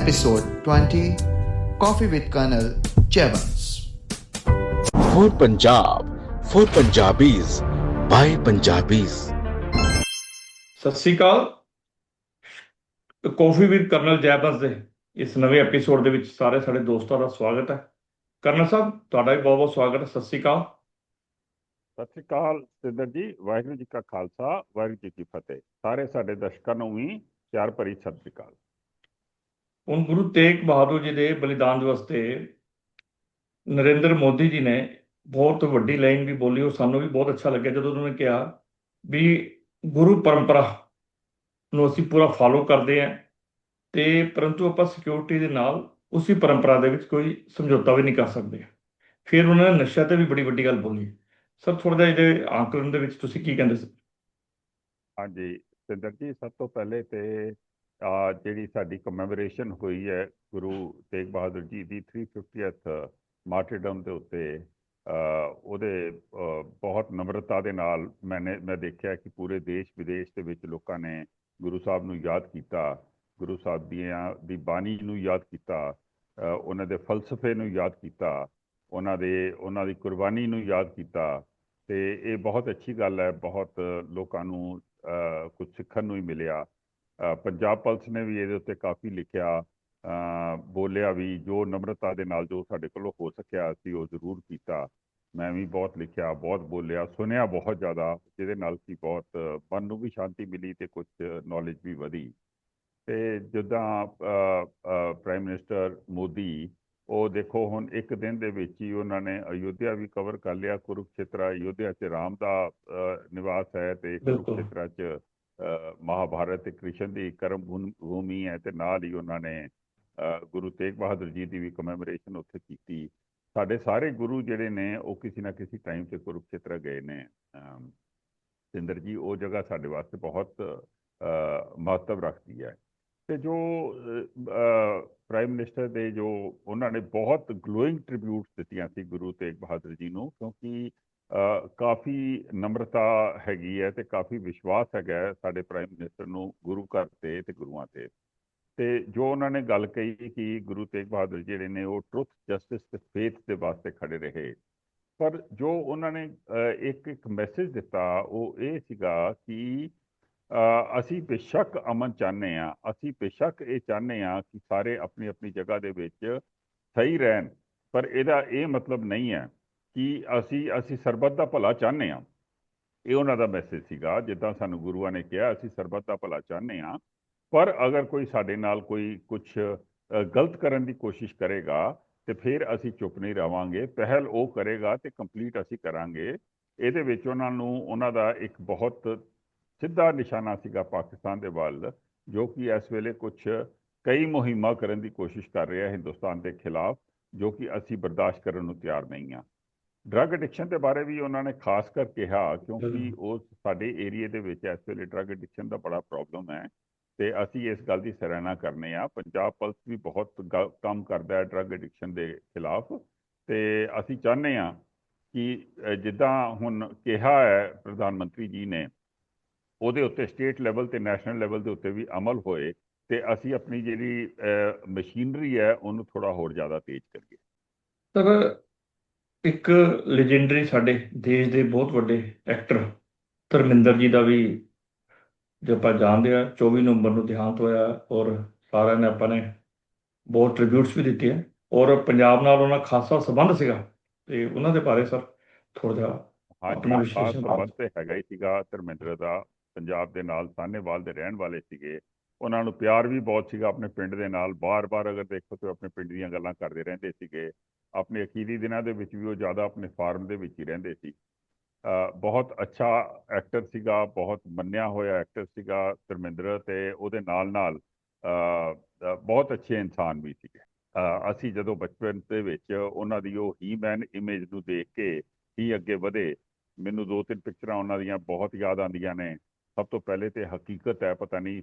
episode 20 Coffee with Colonel Jevons. for Punjab, for Punjabis, by Punjabis. Sat Sri Akal. Coffee with colonel ਜੈਬਸ ਦੇ ਇਸ ਨਵੇਂ episode ਦੇ ਵਿੱਚ ਸਾਰੇ ਸਾਡੇ ਦੋਸਤਾਂ ਦਾ ਸਵਾਗਤ ਹੈ। ਕਰਨਲ ਸਾਹਿਬ ਤੁਹਾਡਾ ਵੀ ਬਹੁਤ ਬਹੁਤ ਸਵਾਗਤ ਹੈ। ਸਤਿ ਸ੍ਰੀ ਅਕਾਲ। ਸਤਿ ਸ਼੍ਰੀ ਅਕਾਲ ਸਿੰਦਰ ਜੀ ਵਾਹਿਗੁਰੂ ਜੀ ਕਾ ਖਾਲਸਾ ਵਾਹਿਗੁਰੂ ਜੀ ਕੀ ਫਤਿਹ। ਸਾਰੇ ਸਾਡੇ ਦਰਸ਼ਕਾਂ ਨੂੰ ਵੀ ਪਿਆਰ ਭਰੀ ਸਤਿ ਸ਼੍ਰੀ ਅਕਾਲ। ਹੁਣ ਗੁਰੂ ਤੇਗ ਬਹਾਦਰ ਜੀ ਦੇ ਬਲੀਦਾਨ ਦਿਵਸ ਤੇ ਨਰਿੰਦਰ ਮੋਦੀ ਜੀ ਨੇ ਬਹੁਤ ਵੱਡੀ ਲਾਈਨ ਵੀ ਬੋਲੀ, ਉਹ ਸਾਨੂੰ ਵੀ ਬਹੁਤ ਅੱਛਾ ਲੱਗਿਆ। ਜਦੋਂ ਉਹਨਾਂ ਨੇ ਕਿਹਾ ਵੀ ਗੁਰੂ ਪਰੰਪਰਾ ਨੂੰ ਅਸੀਂ ਪੂਰਾ ਫਾਲੋ ਕਰਦੇ ਹਾਂ ਤੇ ਪਰੰਤੂ ਆਪਾਂ ਸਿਕਿਉਰਿਟੀ ਦੇ ਨਾਲ ਉਸੇ ਪਰੰਪਰਾ ਦੇ ਵਿੱਚ ਕੋਈ ਸਮਝੌਤਾ ਵੀ ਨਹੀਂ ਕਰ ਸਕਦੇ। ਫਿਰ ਉਹਨਾਂ ਨੇ ਨਸ਼ਾ ਤੇ ਵੀ ਬੜੀ ਵੱਡੀ ਗੱਲ ਬੋਲੀ। ਸਰ ਥੋੜਾ ਜਿਹਾ ਇਹਦੇ ਆਕਲਨ ਦੇ ਵਿੱਚ ਤੁਸੀਂ ਕੀ ਕਹਿੰਦੇ ਸੀ? ਹਾਂਜੀ ਸਿੰਦਰ ਜੀ, ਸਭ ਤੋਂ ਪਹਿਲੇ ਤੇ ਜਿਹੜੀ ਸਾਡੀ ਕਮੈਮੋਰੇਸ਼ਨ ਹੋਈ ਹੈ ਗੁਰੂ ਤੇਗ ਬਹਾਦਰ ਜੀ ਦੀ 350th ਮਾਰਟਰਡਮ ਦੇ ਉੱਤੇ ਉਹਦੇ ਬਹੁਤ ਨਮਰਤਾ ਦੇ ਨਾਲ ਮੈਨੇ, ਮੈਂ ਦੇਖਿਆ ਕਿ ਪੂਰੇ ਦੇਸ਼ ਵਿਦੇਸ਼ ਦੇ ਵਿੱਚ ਲੋਕਾਂ ਨੇ ਗੁਰੂ ਸਾਹਿਬ ਨੂੰ ਯਾਦ ਕੀਤਾ, ਗੁਰੂ ਸਾਹਿਬ ਦੀਆਂ, ਦੀ ਬਾਣੀ ਨੂੰ ਯਾਦ ਕੀਤਾ ਉਹਨਾਂ ਦੇ ਫਲਸਫੇ ਨੂੰ ਯਾਦ ਕੀਤਾ, ਉਹਨਾਂ ਦੇ, ਉਹਨਾਂ ਦੀ ਕੁਰਬਾਨੀ ਨੂੰ ਯਾਦ ਕੀਤਾ, ਤੇ ਇਹ ਬਹੁਤ ਅੱਛੀ ਗੱਲ ਹੈ, ਬਹੁਤ ਲੋਕਾਂ ਨੂੰ ਕੁਝ ਸਿੱਖਣ ਨੂੰ ਹੀ ਮਿਲਿਆ। ਪੰਜਾਬ ਪੁਲਿਸ ਨੇ ਵੀ ਇਹਦੇ ਉੱਤੇ ਕਾਫੀ ਲਿਖਿਆ ਬੋਲਿਆ ਵੀ ਜੋ ਨમ્રਤਾ ਦੇ ਨਾਲ ਜੋ ਸਾਡੇ ਕੋਲੋਂ ਹੋ ਸਕਿਆ ਅਸੀਂ ਉਹ ਜ਼ਰੂਰ ਕੀਤਾ ਮੈਂ ਵੀ ਬਹੁਤ ਲਿਖਿਆ ਬਹੁਤ ਬੋਲਿਆ ਸੁਣਿਆ ਬਹੁਤ ਜ਼ਿਆਦਾ ਜਿਹਦੇ ਨਾਲ ਕੀ ਬਹੁਤ ਮਨ ਨੂੰ ਵੀ ਸ਼ਾਂਤੀ ਮਿਲੀ ਤੇ ਕੁਝ ਨੌਲੇਜ ਵੀ ਵਧੀ ਤੇ ਜਿੱਦਾਂ ਪ੍ਰਾਈਮ ਮਿਨਿਸਟਰ ਮੋਦੀ ਉਹ ਦੇਖੋ ਹੁਣ ਇੱਕ ਦਿਨ ਦੇ ਵਿੱਚ ਹੀ ਉਹਨਾਂ ਨੇ ਅਯੁੱਧਿਆ ਵੀ ਕਵਰ ਕਰ ਲਿਆ ਕੁਰੂਕਸ਼ੇਤਰ ਅਯੁੱਧਿਆ 'ਚ ਰਾਮ ਦਾ ਨਿਵਾਸ ਹੈ ਤੇ। ਕੁਰੂਕਸ਼ੇਤਰ 'ਚ ਮਹਾਭਾਰਤ ਤੇ ਕ੍ਰਿਸ਼ਨ ਦੀ ਕਰਮ ਭੂਮੀ ਹੈ ਤੇ ਨਾਲ ਹੀ ਉਹਨਾਂ ਨੇ ਗੁਰੂ ਤੇਗ ਬਹਾਦਰ ਜੀ ਦੀ ਵੀ ਕਮੈਮੋਰੇਸ਼ਨ ਉੱਥੇ ਕੀਤੀ। ਸਾਡੇ ਸਾਰੇ ਗੁਰੂ ਜਿਹੜੇ ਨੇ ਉਹ ਕਿਸੇ ਨਾ ਕਿਸੇ ਟਾਈਮ ਤੇ ਕੁਰੂਕਸ਼ੇਤਰ ਗਏ ਨੇ। ਅਮ, ਸਿੰਦਰ ਜੀ ਉਹ ਜਗ੍ਹਾ ਸਾਡੇ ਵਾਸਤੇ ਬਹੁਤ ਅ, ਮਹੱਤਵ ਰੱਖਦੀ ਹੈ। ਤੇ ਜੋ ਪ੍ਰਾਈਮ ਮਿਨਿਸਟਰ ਦੇ ਜੋ ਉਹਨਾਂ ਨੇ ਬਹੁਤ ਗਲੋਇੰਗ ਟ੍ਰਿਬਿਊਟਸ ਦਿੱਤੀਆਂ ਸੀ ਗੁਰੂ ਤੇਗ ਬਹਾਦਰ ਜੀ ਨੂੰ ਕਿਉਂਕਿ ਕਾਫੀ ਨਮਰਤਾ ਹੈਗੀ ਹੈ ਤੇ ਕਾਫੀ ਵਿਸ਼ਵਾਸ ਹੈਗਾ ਸਾਡੇ ਪ੍ਰਾਈਮ ਮਿਨਿਸਟਰ ਨੂੰ ਗੁਰੂ ਘਰ ਤੇ ਤੇ ਗੁਰੂਆਂ ਤੇ। ਤੇ ਜੋ ਉਹਨਾਂ ਨੇ ਗੱਲ ਕਹੀ ਕਿ ਗੁਰੂ ਤੇਗ ਬਹਾਦਰ ਜਿਹੜੇ ਨੇ ਉਹ ਟਰੁੱਥ ਜਸਟਿਸ ਤੇ ਫੇਥ ਦੇ ਵਾਸਤੇ ਖੜੇ ਰਹੇ। ਪਰ ਜੋ ਉਹਨਾਂ ਨੇ ਇੱਕ ਇੱਕ ਮੈਸੇਜ ਦਿੱਤਾ ਉਹ ਇਹ ਸੀਗਾ ਕਿ ਅਸੀਂ ਬੇਸ਼ੱਕ ਅਮਨ ਚਾਹੁੰਦੇ ਆ ਅਸੀਂ ਬੇਸ਼ੱਕ ਇਹ ਚਾਹੁੰਦੇ ਆ ਕਿ ਸਾਰੇ ਆਪਣੀ ਆਪਣੀ ਜਗ੍ਹਾ ਦੇ ਵਿੱਚ ਸਹੀ ਰਹਿਣ। ਪਰ ਇਹਦਾ ਇਹ ਮਤਲਬ ਨਹੀਂ ਹੈ ਕਿ ਅਸੀਂ ਅਸੀਂ ਸਰਬੱਤ ਦਾ ਭਲਾ ਚਾਹੁੰਦੇ ਆ ਇਹ ਉਹਨਾਂ ਦਾ ਮੈਸੇਜ ਸੀਗਾ, ਜਿੱਦਾਂ ਸਾਨੂੰ ਗੁਰੂਆਂ ਨੇ ਕਿਹਾ, ਅਸੀਂ ਸਰਬੱਤ ਦਾ ਭਲਾ ਚਾਹੁੰਦੇ ਆ ਪਰ ਅਗਰ ਕੋਈ ਸਾਡੇ ਨਾਲ ਕੋਈ ਕੁਝ ਗਲਤ ਕਰਨ ਦੀ ਕੋਸ਼ਿਸ਼ ਕਰੇਗਾ, ਤੇ ਫਿਰ ਅਸੀਂ ਚੁੱਪ ਨਹੀਂ ਰਵਾਂਗੇ। ਪਹਿਲ ਉਹ ਕਰੇਗਾ ਤੇ ਕੰਪਲੀਟ ਅਸੀਂ ਕਰਾਂਗੇ। ਇਹਦੇ ਵਿੱਚ ਉਹਨਾਂ ਨੂੰ, ਉਹਨਾਂ ਦਾ ਇੱਕ ਬਹੁਤ ਸਿੱਧਾ ਨਿਸ਼ਾਨਾ ਸੀਗਾ ਪਾਕਿਸਤਾਨ ਦੇ ਵੱਲ, ਜੋ ਕਿ ਇਸ ਵੇਲੇ ਕੁਝ ਕਈ ਮੁਹਿੰਮਾਂ ਕਰਨ ਦੀ ਕੋਸ਼ਿਸ਼ ਕਰ ਰਿਹਾ ਹੈ ਹਿੰਦੁਸਤਾਨ ਦੇ ਖਿਲਾਫ, ਜੋ ਕਿ ਅਸੀਂ ਬਰਦਾਸ਼ਤ ਕਰਨ ਨੂੰ ਤਿਆਰ ਨਹੀਂ ਆ ਡਰੱਗ ਐਡਿਕਸ਼ਨ ਦੇ ਬਾਰੇ ਵੀ ਉਹਨਾਂ ਨੇ ਖਾਸ ਕਰ ਕਿਹਾ ਕਿਉਂਕਿ। ਉਹ ਸਾਡੇ ਏਰੀਆ ਦੇ ਵਿੱਚ ਇਸ ਵੇਲੇ ਡਰੱਗ ਐਡਿਕਸ਼ਨ ਦਾ ਬੜਾ ਪ੍ਰੋਬਲਮ ਹੈ ਤੇ ਅਸੀਂ ਇਸ ਗੱਲ ਦੀ ਸਰਾਹਨਾ ਕਰਨੇ ਆ ਪੰਜਾਬ ਪੁਲਿਸ ਵੀ ਬਹੁਤ ਕੰਮ ਕਰਦਾ ਹੈ ਡਰੱਗ ਐਡਿਕਸ਼ਨ ਦੇ ਖਿਲਾਫ ਤੇ ਅਸੀਂ ਚਾਹੁੰਦੇ ਆ ਕਿ ਜਿੱਦਾਂ ਹੁਣ ਕਿਹਾ ਹੈ ਪ੍ਰਧਾਨ ਮੰਤਰੀ ਜੀ ਨੇ ਉਹਦੇ ਉੱਤੇ ਸਟੇਟ ਲੈਵਲ ਤੇ ਨੈਸ਼ਨਲ ਲੈਵਲ ਦੇ ਉੱਤੇ ਵੀ ਅਮਲ ਹੋਏ ਤੇ ਅਸੀਂ ਆਪਣੀ ਜਿਹੜੀ ਮਸ਼ੀਨਰੀ ਹੈ ਉਹਨੂੰ ਥੋੜਾ ਹੋਰ ਜ਼ਿਆਦਾ ਤੇਜ਼ ਕਰੀਏ ਸਰ ਇੱਕ ਲੈਜੈਂਡਰੀ ਸਾਡੇ ਦੇਸ਼ ਦੇ ਬਹੁਤ ਵੱਡੇ ਐਕਟਰ ਧਰਮਿੰਦਰ ਜੀ ਦਾ ਵੀ ਜੋ ਆਪਾਂ ਜਾਣਦੇ ਆ 24 ਨਵੰਬਰ ਨੂੰ ਦੇਹਾਂਤ ਹੋਇਆ ਔਰ ਸਾਰਿਆਂ ਨੇ ਆਪਾਂ ਨੇ ਬਹੁਤ ਟ੍ਰਿਬਿਊਟਸ ਵੀ ਦਿੱਤੇ ਆ ਔਰ ਪੰਜਾਬ ਨਾਲ ਉਹਨਾਂ ਖਾਸਾ ਸੰਬੰਧ ਸੀਗਾ ਤੇ ਉਹਨਾਂ ਦੇ ਬਾਰੇ ਸਰ ਥੋੜਾ ਜਿਹਾ ਆਪਣਾ ਖਾਸ ਵਿਸ਼ਲੇਸ਼ਣ ਪ੍ਰਬੰਧ ਤੇ ਹੈਗਾ ਹੀ ਸੀਗਾ ਧਰਮਿੰਦਰ ਦਾ ਪੰਜਾਬ ਦੇ ਨਾਲ ਸਾਹਨੇਵਾਲ ਦੇ ਰਹਿਣ ਵਾਲੇ ਸੀਗੇ ਉਹਨਾਂ ਨੂੰ ਪਿਆਰ ਵੀ ਬਹੁਤ ਸੀਗਾ ਆਪਣੇ ਪਿੰਡ ਦੇ ਨਾਲ ਬਾਰ-ਬਾਰ ਅਗਰ ਦੇਖੋ ਤੇ ਆਪਣੇ ਪਿੰਡ ਦੀਆਂ ਗੱਲਾਂ ਕਰਦੇ ਰਹਿੰਦੇ ਸੀਗੇ। ਆਪਣੇ ਅਖੀਰੀ ਦਿਨਾਂ ਦੇ ਵਿੱਚ ਵੀ ਉਹ ਜ਼ਿਆਦਾ ਆਪਣੇ ਫਾਰਮ ਦੇ ਵਿੱਚ ਹੀ ਰਹਿੰਦੇ ਸੀ। ਬਹੁਤ ਅੱਛਾ ਐਕਟਰ ਸੀਗਾ, ਬਹੁਤ ਮੰਨਿਆ ਹੋਇਆ ਐਕਟਰ ਸੀਗਾ ਧਰਮਿੰਦਰ ਤੇ ਉਹਦੇ ਨਾਲ-ਨਾਲ ਬਹੁਤ ਅੱਛੇ ਇਨਸਾਨ ਵੀ ਸੀਗੇ। ਅਸੀਂ ਜਦੋਂ ਬਚਪਨ ਦੇ ਵਿੱਚ ਉਹਨਾਂ ਦੀ ਉਹ ਹੀ ਮੈਨ ਇਮੇਜ ਨੂੰ ਦੇਖ ਕੇ ਹੀ ਅੱਗੇ ਵਧੇ, ਮੈਨੂੰ ਦੋ ਤਿੰਨ ਪਿਕਚਰਾਂ ਉਹਨਾਂ ਦੀਆਂ ਬਹੁਤ ਯਾਦ ਆਉਂਦੀਆਂ ਨੇ। ਸਭ ਤੋਂ ਪਹਿਲੇ ਤੇ ਹਕੀਕਤ ਹੈ, ਪਤਾ ਨਹੀਂ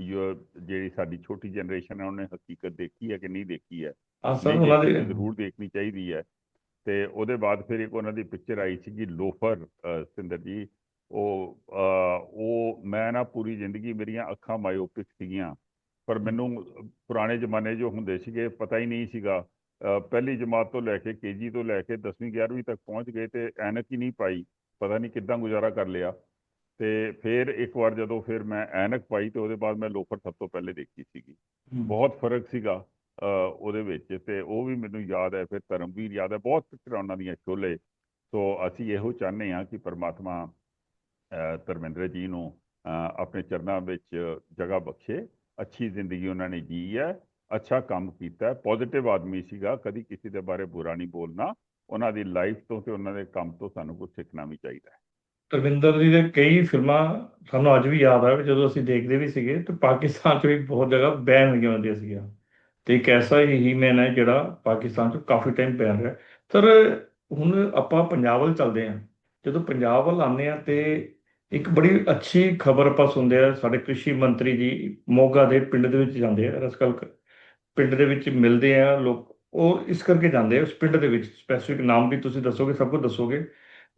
ਜਿਹੜੀ ਸਾਡੀ ਛੋਟੀ ਜਨਰੇਸ਼ਨ ਹੈ, ਉਹਨੇ ਹਕੀਕਤ ਦੇਖੀ ਹੈ ਕਿ ਨਹੀਂ ਦੇਖੀ ਹੈ। ਆ ਸਰ ਉਹਨਾਂ ਦੇ ਜ਼ਰੂਰ ਦੇਖਣੀ ਚਾਹੀਦੀ ਹੈ। ਤੇ ਉਹਦੇ ਬਾਅਦ ਫਿਰ ਇੱਕ ਉਹਨਾਂ ਦੀ ਪਿਕਚਰ ਆਈ ਸੀਗੀ ਲੋਫਰ ਅ, ਸਿੰਦਰ ਜੀ। ਉਹ ਉਹ ਮੈਂ ਨਾ ਪੂਰੀ ਜ਼ਿੰਦਗੀ ਮੇਰੀਆਂ ਅੱਖਾਂ ਮਾਇਓਪਿਕ ਸੀਗੀਆਂ। ਪਰ ਮੈਨੂੰ ਪੁਰਾਣੇ ਜ਼ਮਾਨੇ ਜੋ ਹੁੰਦੇ ਸੀਗੇ ਪਤਾ ਹੀ ਨਹੀਂ ਸੀਗਾ। ਪਹਿਲੀ ਜਮਾਤ ਤੋਂ ਲੈ ਕੇ ਕੇਜੀ ਤੋਂ ਲੈ ਕੇ 10ਵੀਂ 11ਵੀਂ ਤੱਕ ਪਹੁੰਚ ਗਏ ਤੇ ਐਨਕ ਹੀ ਨਹੀਂ ਪਾਈ। ਪਤਾ ਨਹੀਂ ਕਿੱਦਾਂ ਗੁਜ਼ਾਰਾ ਕਰ ਲਿਆ। ਤੇ ਫਿਰ ਇੱਕ ਵਾਰ ਜਦੋਂ ਫਿਰ ਮੈਂ ਐਨਕ ਪਾਈ ਤੇ ਉਹਦੇ ਬਾਅਦ ਮੈਂ ਲੋਫਰ ਸਭ ਤੋਂ ਪਹਿਲੇ ਦੇਖੀ ਸੀਗੀ। ਬਹੁਤ ਫ਼ਰਕ ਸੀਗਾ। ਉਹਦੇ ਵਿੱਚ ਤੇ ਉਹ ਵੀ ਮੈਨੂੰ ਯਾਦ ਹੈ ਫਿਰ ਧਰਮਵੀਰ ਯਾਦ ਹੈ ਬਹੁਤ ਪਿਕਚਰਾਂ ਉਹਨਾਂ ਦੀਆਂ ਛੋਲੇ ਸੋ ਅਸੀਂ ਇਹੋ ਚਾਹੁੰਦੇ ਹਾਂ ਕਿ ਪਰਮਾਤਮਾ ਅ, ਧਰਮਿੰਦਰ ਜੀ ਨੂੰ ਅ, ਆਪਣੇ ਚਰਨਾਂ ਵਿੱਚ ਜਗ੍ਹਾ ਬਖਸ਼ੇ। ਅੱਛੀ ਜ਼ਿੰਦਗੀ ਉਹਨਾਂ ਨੇ ਜੀ ਹੈ ਅੱਛਾ ਕੰਮ ਕੀਤਾ ਹੈ। ਪੋਜ਼ਿਟਿਵ ਆਦਮੀ ਸੀਗਾ ਕਦੀ ਕਿਸੇ ਦੇ ਬਾਰੇ ਬੁਰਾ ਨਹੀਂ ਬੋਲਣਾ। ਉਹਨਾਂ ਦੀ ਲਾਈਫ ਤੋਂ ਤੇ ਉਹਨਾਂ ਦੇ ਕੰਮ ਤੋਂ ਸਾਨੂੰ ਕੁਝ ਸਿੱਖਣਾ ਵੀ ਚਾਹੀਦਾ ਹੈ। ਧਰਮਿੰਦਰ ਜੀ ਦੇ ਕਈ ਫਿਲਮਾਂ ਸਾਨੂੰ ਅੱਜ ਵੀ ਯਾਦ ਆ ਜਦੋਂ ਅਸੀਂ ਦੇਖਦੇ ਵੀ ਸੀਗੇ ਤੇ ਪਾਕਿਸਤਾਨ 'ਚ ਵੀ ਬਹੁਤ ਜਗ੍ਹਾ ਬੈਨ ਹੋਈਆਂ ਹੁੰਦੀਆਂ ਸੀਗੀਆਂ। ਤੇ ਇੱਕ ਐਸਾ ਹੀ ਹੀਮੈਨ ਹੈ ਜਿਹੜਾ ਪਾਕਿਸਤਾਨ 'ਚ ਕਾਫੀ ਟਾਈਮ ਬੈਨ ਰਿਹਾ ਸਰ ਹੁਣ ਆਪਾਂ ਪੰਜਾਬ ਵੱਲ ਚੱਲਦੇ ਹਾਂ। ਜਦੋਂ ਪੰਜਾਬ ਵੱਲ ਆਉਂਦੇ ਆ ਤੇ ਇੱਕ ਬੜੀ ਅੱਛੀ ਖਬਰ ਆਪਾਂ ਸੁਣਦੇ ਆ ਸਾਡੇ ਕ੍ਰਿਸ਼ੀ ਮੰਤਰੀ ਜੀ ਮੋਗਾ ਦੇ ਪਿੰਡ ਦੇ ਵਿੱਚ ਜਾਂਦੇ ਆ ਰਸਕਲ ਪਿੰਡ ਦੇ ਵਿੱਚ ਮਿਲਦੇ ਆ ਲੋਕ, ਉਹ ਇਸ ਕਰਕੇ ਜਾਂਦੇ ਆ, ਉਸ ਪਿੰਡ ਦੇ ਵਿੱਚ ਸਪੈਸੀਫਿਕ ਨਾਮ ਵੀ ਤੁਸੀਂ ਦੱਸੋਗੇ, ਸਭ ਕੁਝ ਦੱਸੋਗੇ,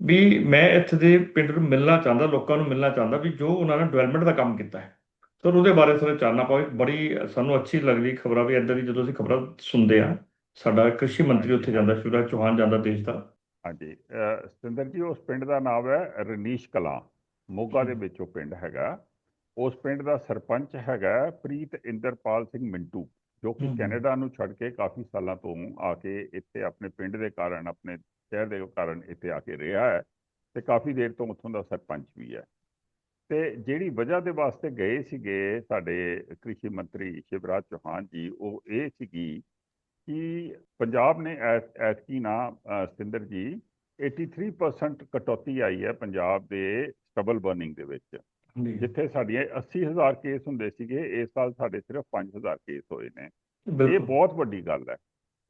ਵੀ ਮੈਂ ਇੱਥੇ ਦੇ ਪਿੰਡ ਨੂੰ ਮਿਲਣਾ ਚਾਹੁੰਦਾ, ਲੋਕਾਂ ਨੂੰ ਮਿਲਣਾ ਚਾਹੁੰਦਾ ਵੀ ਜੋ ਉਹਨਾਂ ਨੇ ਡਿਵੈਲਪਮੈਂਟ ਦਾ ਕੰਮ ਕੀਤਾ ਹੈ। ਸਰ ਉਹਦੇ ਬਾਰੇ ਸਰ ਚਾਨਣਾ ਪਾਓ ਬੜੀ ਸਾਨੂੰ ਅੱਛੀ ਲੱਗਦੀ ਖਬਰਾਂ ਵੀ ਇੱਦਾਂ ਦੀ ਜਦੋਂ ਅਸੀਂ ਖਬਰਾਂ ਸੁਣਦੇ ਆ ਸਾਡਾ ਕ੍ਰਿਸ਼ੀ ਮੰਤਰੀ ਉੱਥੇ ਜਾਂਦਾ ਸ਼ਿਵਰਾਜ ਚੌਹਾਨ ਜਾਂਦਾ ਦੇਸ਼ ਦਾ। ਹਾਂਜੀ ਸਤਿੰਦਰ ਜੀ ਉਸ ਪਿੰਡ ਦਾ ਨਾਮ ਹੈ ਰਨੀਸ਼ ਕਲਾਂ। ਮੋਗਾ ਦੇ ਵਿੱਚ ਉਹ ਪਿੰਡ ਹੈਗਾ। ਉਸ ਪਿੰਡ ਦਾ ਸਰਪੰਚ ਹੈਗਾ ਪ੍ਰੀਤ ਇੰਦਰਪਾਲ ਸਿੰਘ ਮਿੰਟੂ ਜੋ ਕਿ। ਕੈਨੇਡਾ ਨੂੰ ਛੱਡ ਕੇ ਕਾਫੀ ਸਾਲਾਂ ਤੋਂ ਆ ਕੇ ਇੱਥੇ ਆਪਣੇ ਪਿੰਡ ਦੇ ਕਾਰਨ ਆਪਣੇ ਸ਼ਹਿਰ ਦੇ ਕਾਰਨ ਇੱਥੇ ਆ ਕੇ ਰਿਹਾ ਹੈ ਤੇ ਕਾਫੀ ਦੇਰ ਤੋਂ ਉੱਥੋਂ ਦਾ ਸਰਪੰਚ ਵੀ ਹੈ। ਤੇ ਜਿਹੜੀ ਵਜ੍ਹਾ ਦੇ ਵਾਸਤੇ ਗਏ ਸੀਗੇ ਸਾਡੇ ਕ੍ਰਿਸ਼ੀ ਮੰਤਰੀ ਸ਼ਿਵਰਾਜ ਚੌਹਾਨ ਜੀ ਉਹ ਇਹ ਸੀਗੀ ਕਿ ਪੰਜਾਬ ਨੇ ਐਤ- ਐਤਕੀ ਨਾ ਸਤਿੰਦਰ ਜੀ 83% ਕਟੌਤੀ ਆਈ ਹੈ ਪੰਜਾਬ ਦੇ ਸਟਬਲ ਬਰਨਿੰਗ ਦੇ ਵਿੱਚ। ਜਿੱਥੇ ਸਾਡੀਆਂ 80000 ਕੇਸ ਹੁੰਦੇ ਸੀਗੇ ਇਸ ਸਾਲ ਸਾਡੇ ਸਿਰਫ 5000 ਕੇਸ ਹੋਏ ਨੇ। ਇਹ ਬਹੁਤ ਵੱਡੀ ਗੱਲ ਹੈ।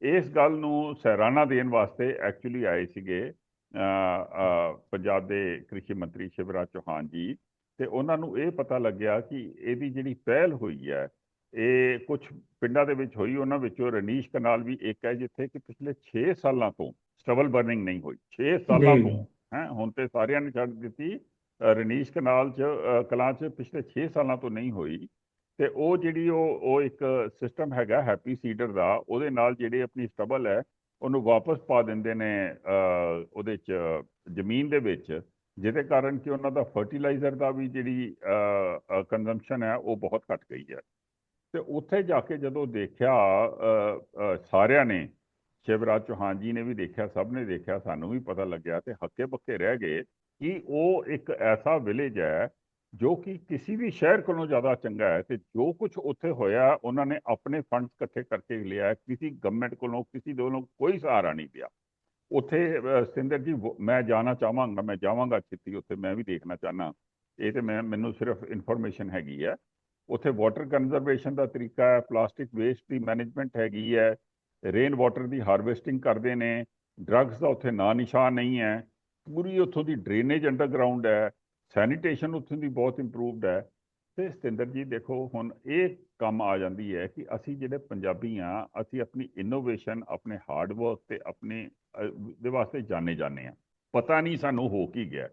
ਇਸ ਗੱਲ ਨੂੰ ਸਹਿਰਾਨਾ ਦੇਣ ਵਾਸਤੇ ਐਕਚੁਅਲੀ ਆਏ ਸੀਗੇ ਪੰਜਾਬ ਦੇ ਕ੍ਰਿਸ਼ੀ ਮੰਤਰੀ ਸ਼ਿਵਰਾਜ ਚੌਹਾਨ ਜੀ। ਤੇ ਉਹਨਾਂ ਨੂੰ ਇਹ ਪਤਾ ਲੱਗਿਆ ਕਿ ਇਹਦੀ ਜਿਹੜੀ ਪਹਿਲ ਹੋਈ ਹੈ ਇਹ ਕੁਝ ਪਿੰਡਾਂ ਦੇ ਵਿੱਚ ਹੋਈ ਉਹਨਾਂ ਵਿੱਚੋਂ ਰਨੀਸ਼ ਕਨਾਲ ਵੀ ਇੱਕ ਹੈ ਜਿੱਥੇ ਕਿ ਪਿਛਲੇ 6 ਸਾਲਾਂ ਤੋਂ ਸਟਬਲ ਬਰਨਿੰਗ ਨਹੀਂ ਹੋਈ। 6 ਸਾਲਾਂ। ਤੋਂ ਹੈ ਹੁਣ ਤੇ ਸਾਰਿਆਂ ਨੇ ਛੱਡ ਦਿੱਤੀ। ਅ, ਰਨੀਸ਼ ਕਨਾਲ ਚ ਕਲਾਂ ਚ ਪਿਛਲੇ 6 ਸਾਲਾਂ ਤੋਂ ਨਹੀਂ ਹੋਈ ਤੇ ਉਹ ਜਿਹੜੀ ਉਹ ਉਹ ਇੱਕ ਸਿਸਟਮ ਹੈਗਾ ਹੈਪੀ ਸੀਡਰ ਦਾ ਉਹਦੇ ਨਾਲ ਜਿਹੜੇ ਆਪਣੀ ਸਟਬਲ ਹੈ ਉਹਨੂੰ ਵਾਪਸ ਪਾ ਦਿੰਦੇ ਨੇ ਉਹਦੇ ਚ ਜ਼ਮੀਨ ਦੇ ਵਿੱਚ। ਜਿਹਦੇ ਕਾਰਨ ਕਿ ਉਹਨਾਂ ਦਾ ਫਰਟੀਲਾਈਜ਼ਰ ਦਾ ਵੀ ਜਿਹੜੀ ਕੰਜ਼ੰਪਸ਼ਨ ਹੈ, ਉਹ ਬਹੁਤ ਘਟ ਗਈ ਹੈ। ਤੇ ਉੱਥੇ ਜਾ ਕੇ ਜਦੋਂ ਦੇਖਿਆ ਸਾਰਿਆਂ ਨੇ, ਸ਼ਿਵਰਾਜ ਚੌਹਾਨ ਜੀ ਨੇ ਵੀ ਦੇਖਿਆ, ਸਭ ਨੇ ਦੇਖਿਆ, ਸਾਨੂੰ ਵੀ ਪਤਾ ਲੱਗਿਆ ਤੇ ਹੱਕੇ ਬੱਕੇ ਰਹਿ ਗਏ ਕਿ ਉਹ ਇੱਕ ਐਸਾ ਵਿਲੇਜ ਹੈ ਜੋ ਕਿ ਕਿਸੇ ਵੀ ਸ਼ਹਿਰ ਕੋਲੋਂ ਜ਼ਿਆਦਾ ਚੰਗਾ ਹੈ ਤੇ ਜੋ ਕੁਝ ਉੱਥੇ ਹੋਇਆ, ਉਹਨਾਂ ਨੇ ਆਪਣੇ ਫੰਡਸ ਇਕੱਠੇ ਕਰਕੇ ਲਿਆ, ਕਿਸੇ ਗਵਰਨਮੈਂਟ ਕੋਲੋਂ, ਕਿਸੇ ਦੇ ਵੱਲੋਂ ਕੋਈ ਸਹਾਰਾ ਨਹੀਂ ਪਿਆ। ਉੱਥੇ ਸਤਿੰਦਰ ਜੀ, ਵ- ਮੈਂ ਜਾਣਾ ਚਾਹਾਂਗਾ, ਮੈਂ ਜਾਵਾਂਗਾ ਛੇਤੀ ਉੱਥੇ, ਮੈਂ ਵੀ ਦੇਖਣਾ ਚਾਹਨਾ ਇਹ ਤੇ ਮੈਂ, ਮੈਨੂੰ ਸਿਰਫ ਇਨਫੋਰਮੇਸ਼ਨ ਹੈਗੀ ਹੈ। ਉੱਥੇ ਵਾਟਰ ਕੰਜ਼ਰਵੇਸ਼ਨ ਦਾ ਤਰੀਕਾ ਹੈ ਪਲਾਸਟਿਕ ਵੇਸਟ ਦੀ ਮੈਨੇਜਮੈਂਟ ਹੈਗੀ ਹੈ। ਰੇਨ ਵਾਟਰ ਦੀ ਹਾਰਵੈਸਟਿੰਗ ਕਰਦੇ ਨੇ। ਡਰੱਗਸ ਦਾ ਉੱਥੇ ਨਾਂ ਨਿਸ਼ਾਨ ਨਹੀਂ ਹੈ। ਪੂਰੀ ਉੱਥੋਂ ਦੀ ਡਰੇਨੇਜ ਅੰਡਰਗਰਾਉਂਡ ਹੈ। ਸੈਨੀਟੇਸ਼ਨ ਉੱਥੋਂ ਦੀ ਬਹੁਤ ਇੰਪਰੂਵਡ ਹੈ। ਤੇ ਸਤਿੰਦਰ ਜੀ, ਦੇਖੋ, ਹੁਣ ਇਹ ਕੰਮ ਆ ਜਾਂਦੀ ਹੈ ਕਿ ਅਸੀਂ ਜਿਹੜੇ ਪੰਜਾਬੀ ਆ ਅਸੀਂ ਆਪਣੀ ਇਨੋਵੇਸ਼ਨ ਆਪਣੇ ਹਾਰਡ ਵਰਕ ਤੇ ਆਪਣੇ ਦੇ ਵਾਸਤੇ ਜਾਣੇ ਜਾਂਦੇ ਆ ਪਤਾ ਨਹੀਂ ਸਾਨੂੰ ਹੋ ਕੀ ਗਿਆ।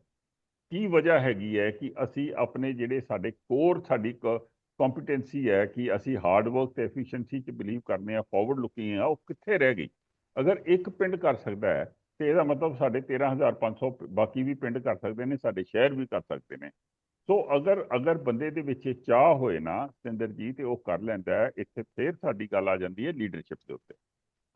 ਕੀ ਵਜ੍ਹਾ ਹੈਗੀ ਹੈ ਕਿ ਅਸੀਂ ਆਪਣੇ ਜਿਹੜੇ ਸਾਡੇ ਕੋਰ ਸਾਡੀ ਕੰਪੀਟੈਂਸੀ ਹੈ ਕਿ ਅਸੀਂ ਹਾਰਡ ਵਰਕ ਤੇ ਐਫੀਸ਼ੀਐਂਸੀ ਚ ਬਿਲੀਵ ਕਰਦੇ ਆ ਫਾਰਵਰਡ ਲੁਕਿੰਗ ਆ ਉਹ ਕਿੱਥੇ ਰਹਿ ਗਈ? ਅਗਰ ਇੱਕ ਪਿੰਡ ਕਰ ਸਕਦਾ ਹੈ, ਤੇ ਇਹਦਾ ਮਤਲਬ ਸਾਡੇ 13500 ਬਾਕੀ ਵੀ ਪਿੰਡ ਕਰ ਸਕਦੇ ਨੇ, ਸਾਡੇ ਸ਼ਹਿਰ ਵੀ ਕਰ ਸਕਦੇ ਨੇ। ਸੋ ਅਗਰ ਅਗਰ ਬੰਦੇ ਦੇ ਵਿੱਚ ਇਹ ਚਾਹ ਹੋਏ ਨਾ ਸਤਿੰਦਰ ਜੀ ਤੇ ਉਹ ਕਰ ਲੈਂਦਾ ਹੈ, ਇੱਥੇ ਫੇਰ ਸਾਡੀ ਗੱਲ ਆ ਜਾਂਦੀ ਹੈ ਲੀਡਰਸ਼ਿਪ ਦੇ ਉੱਤੇ।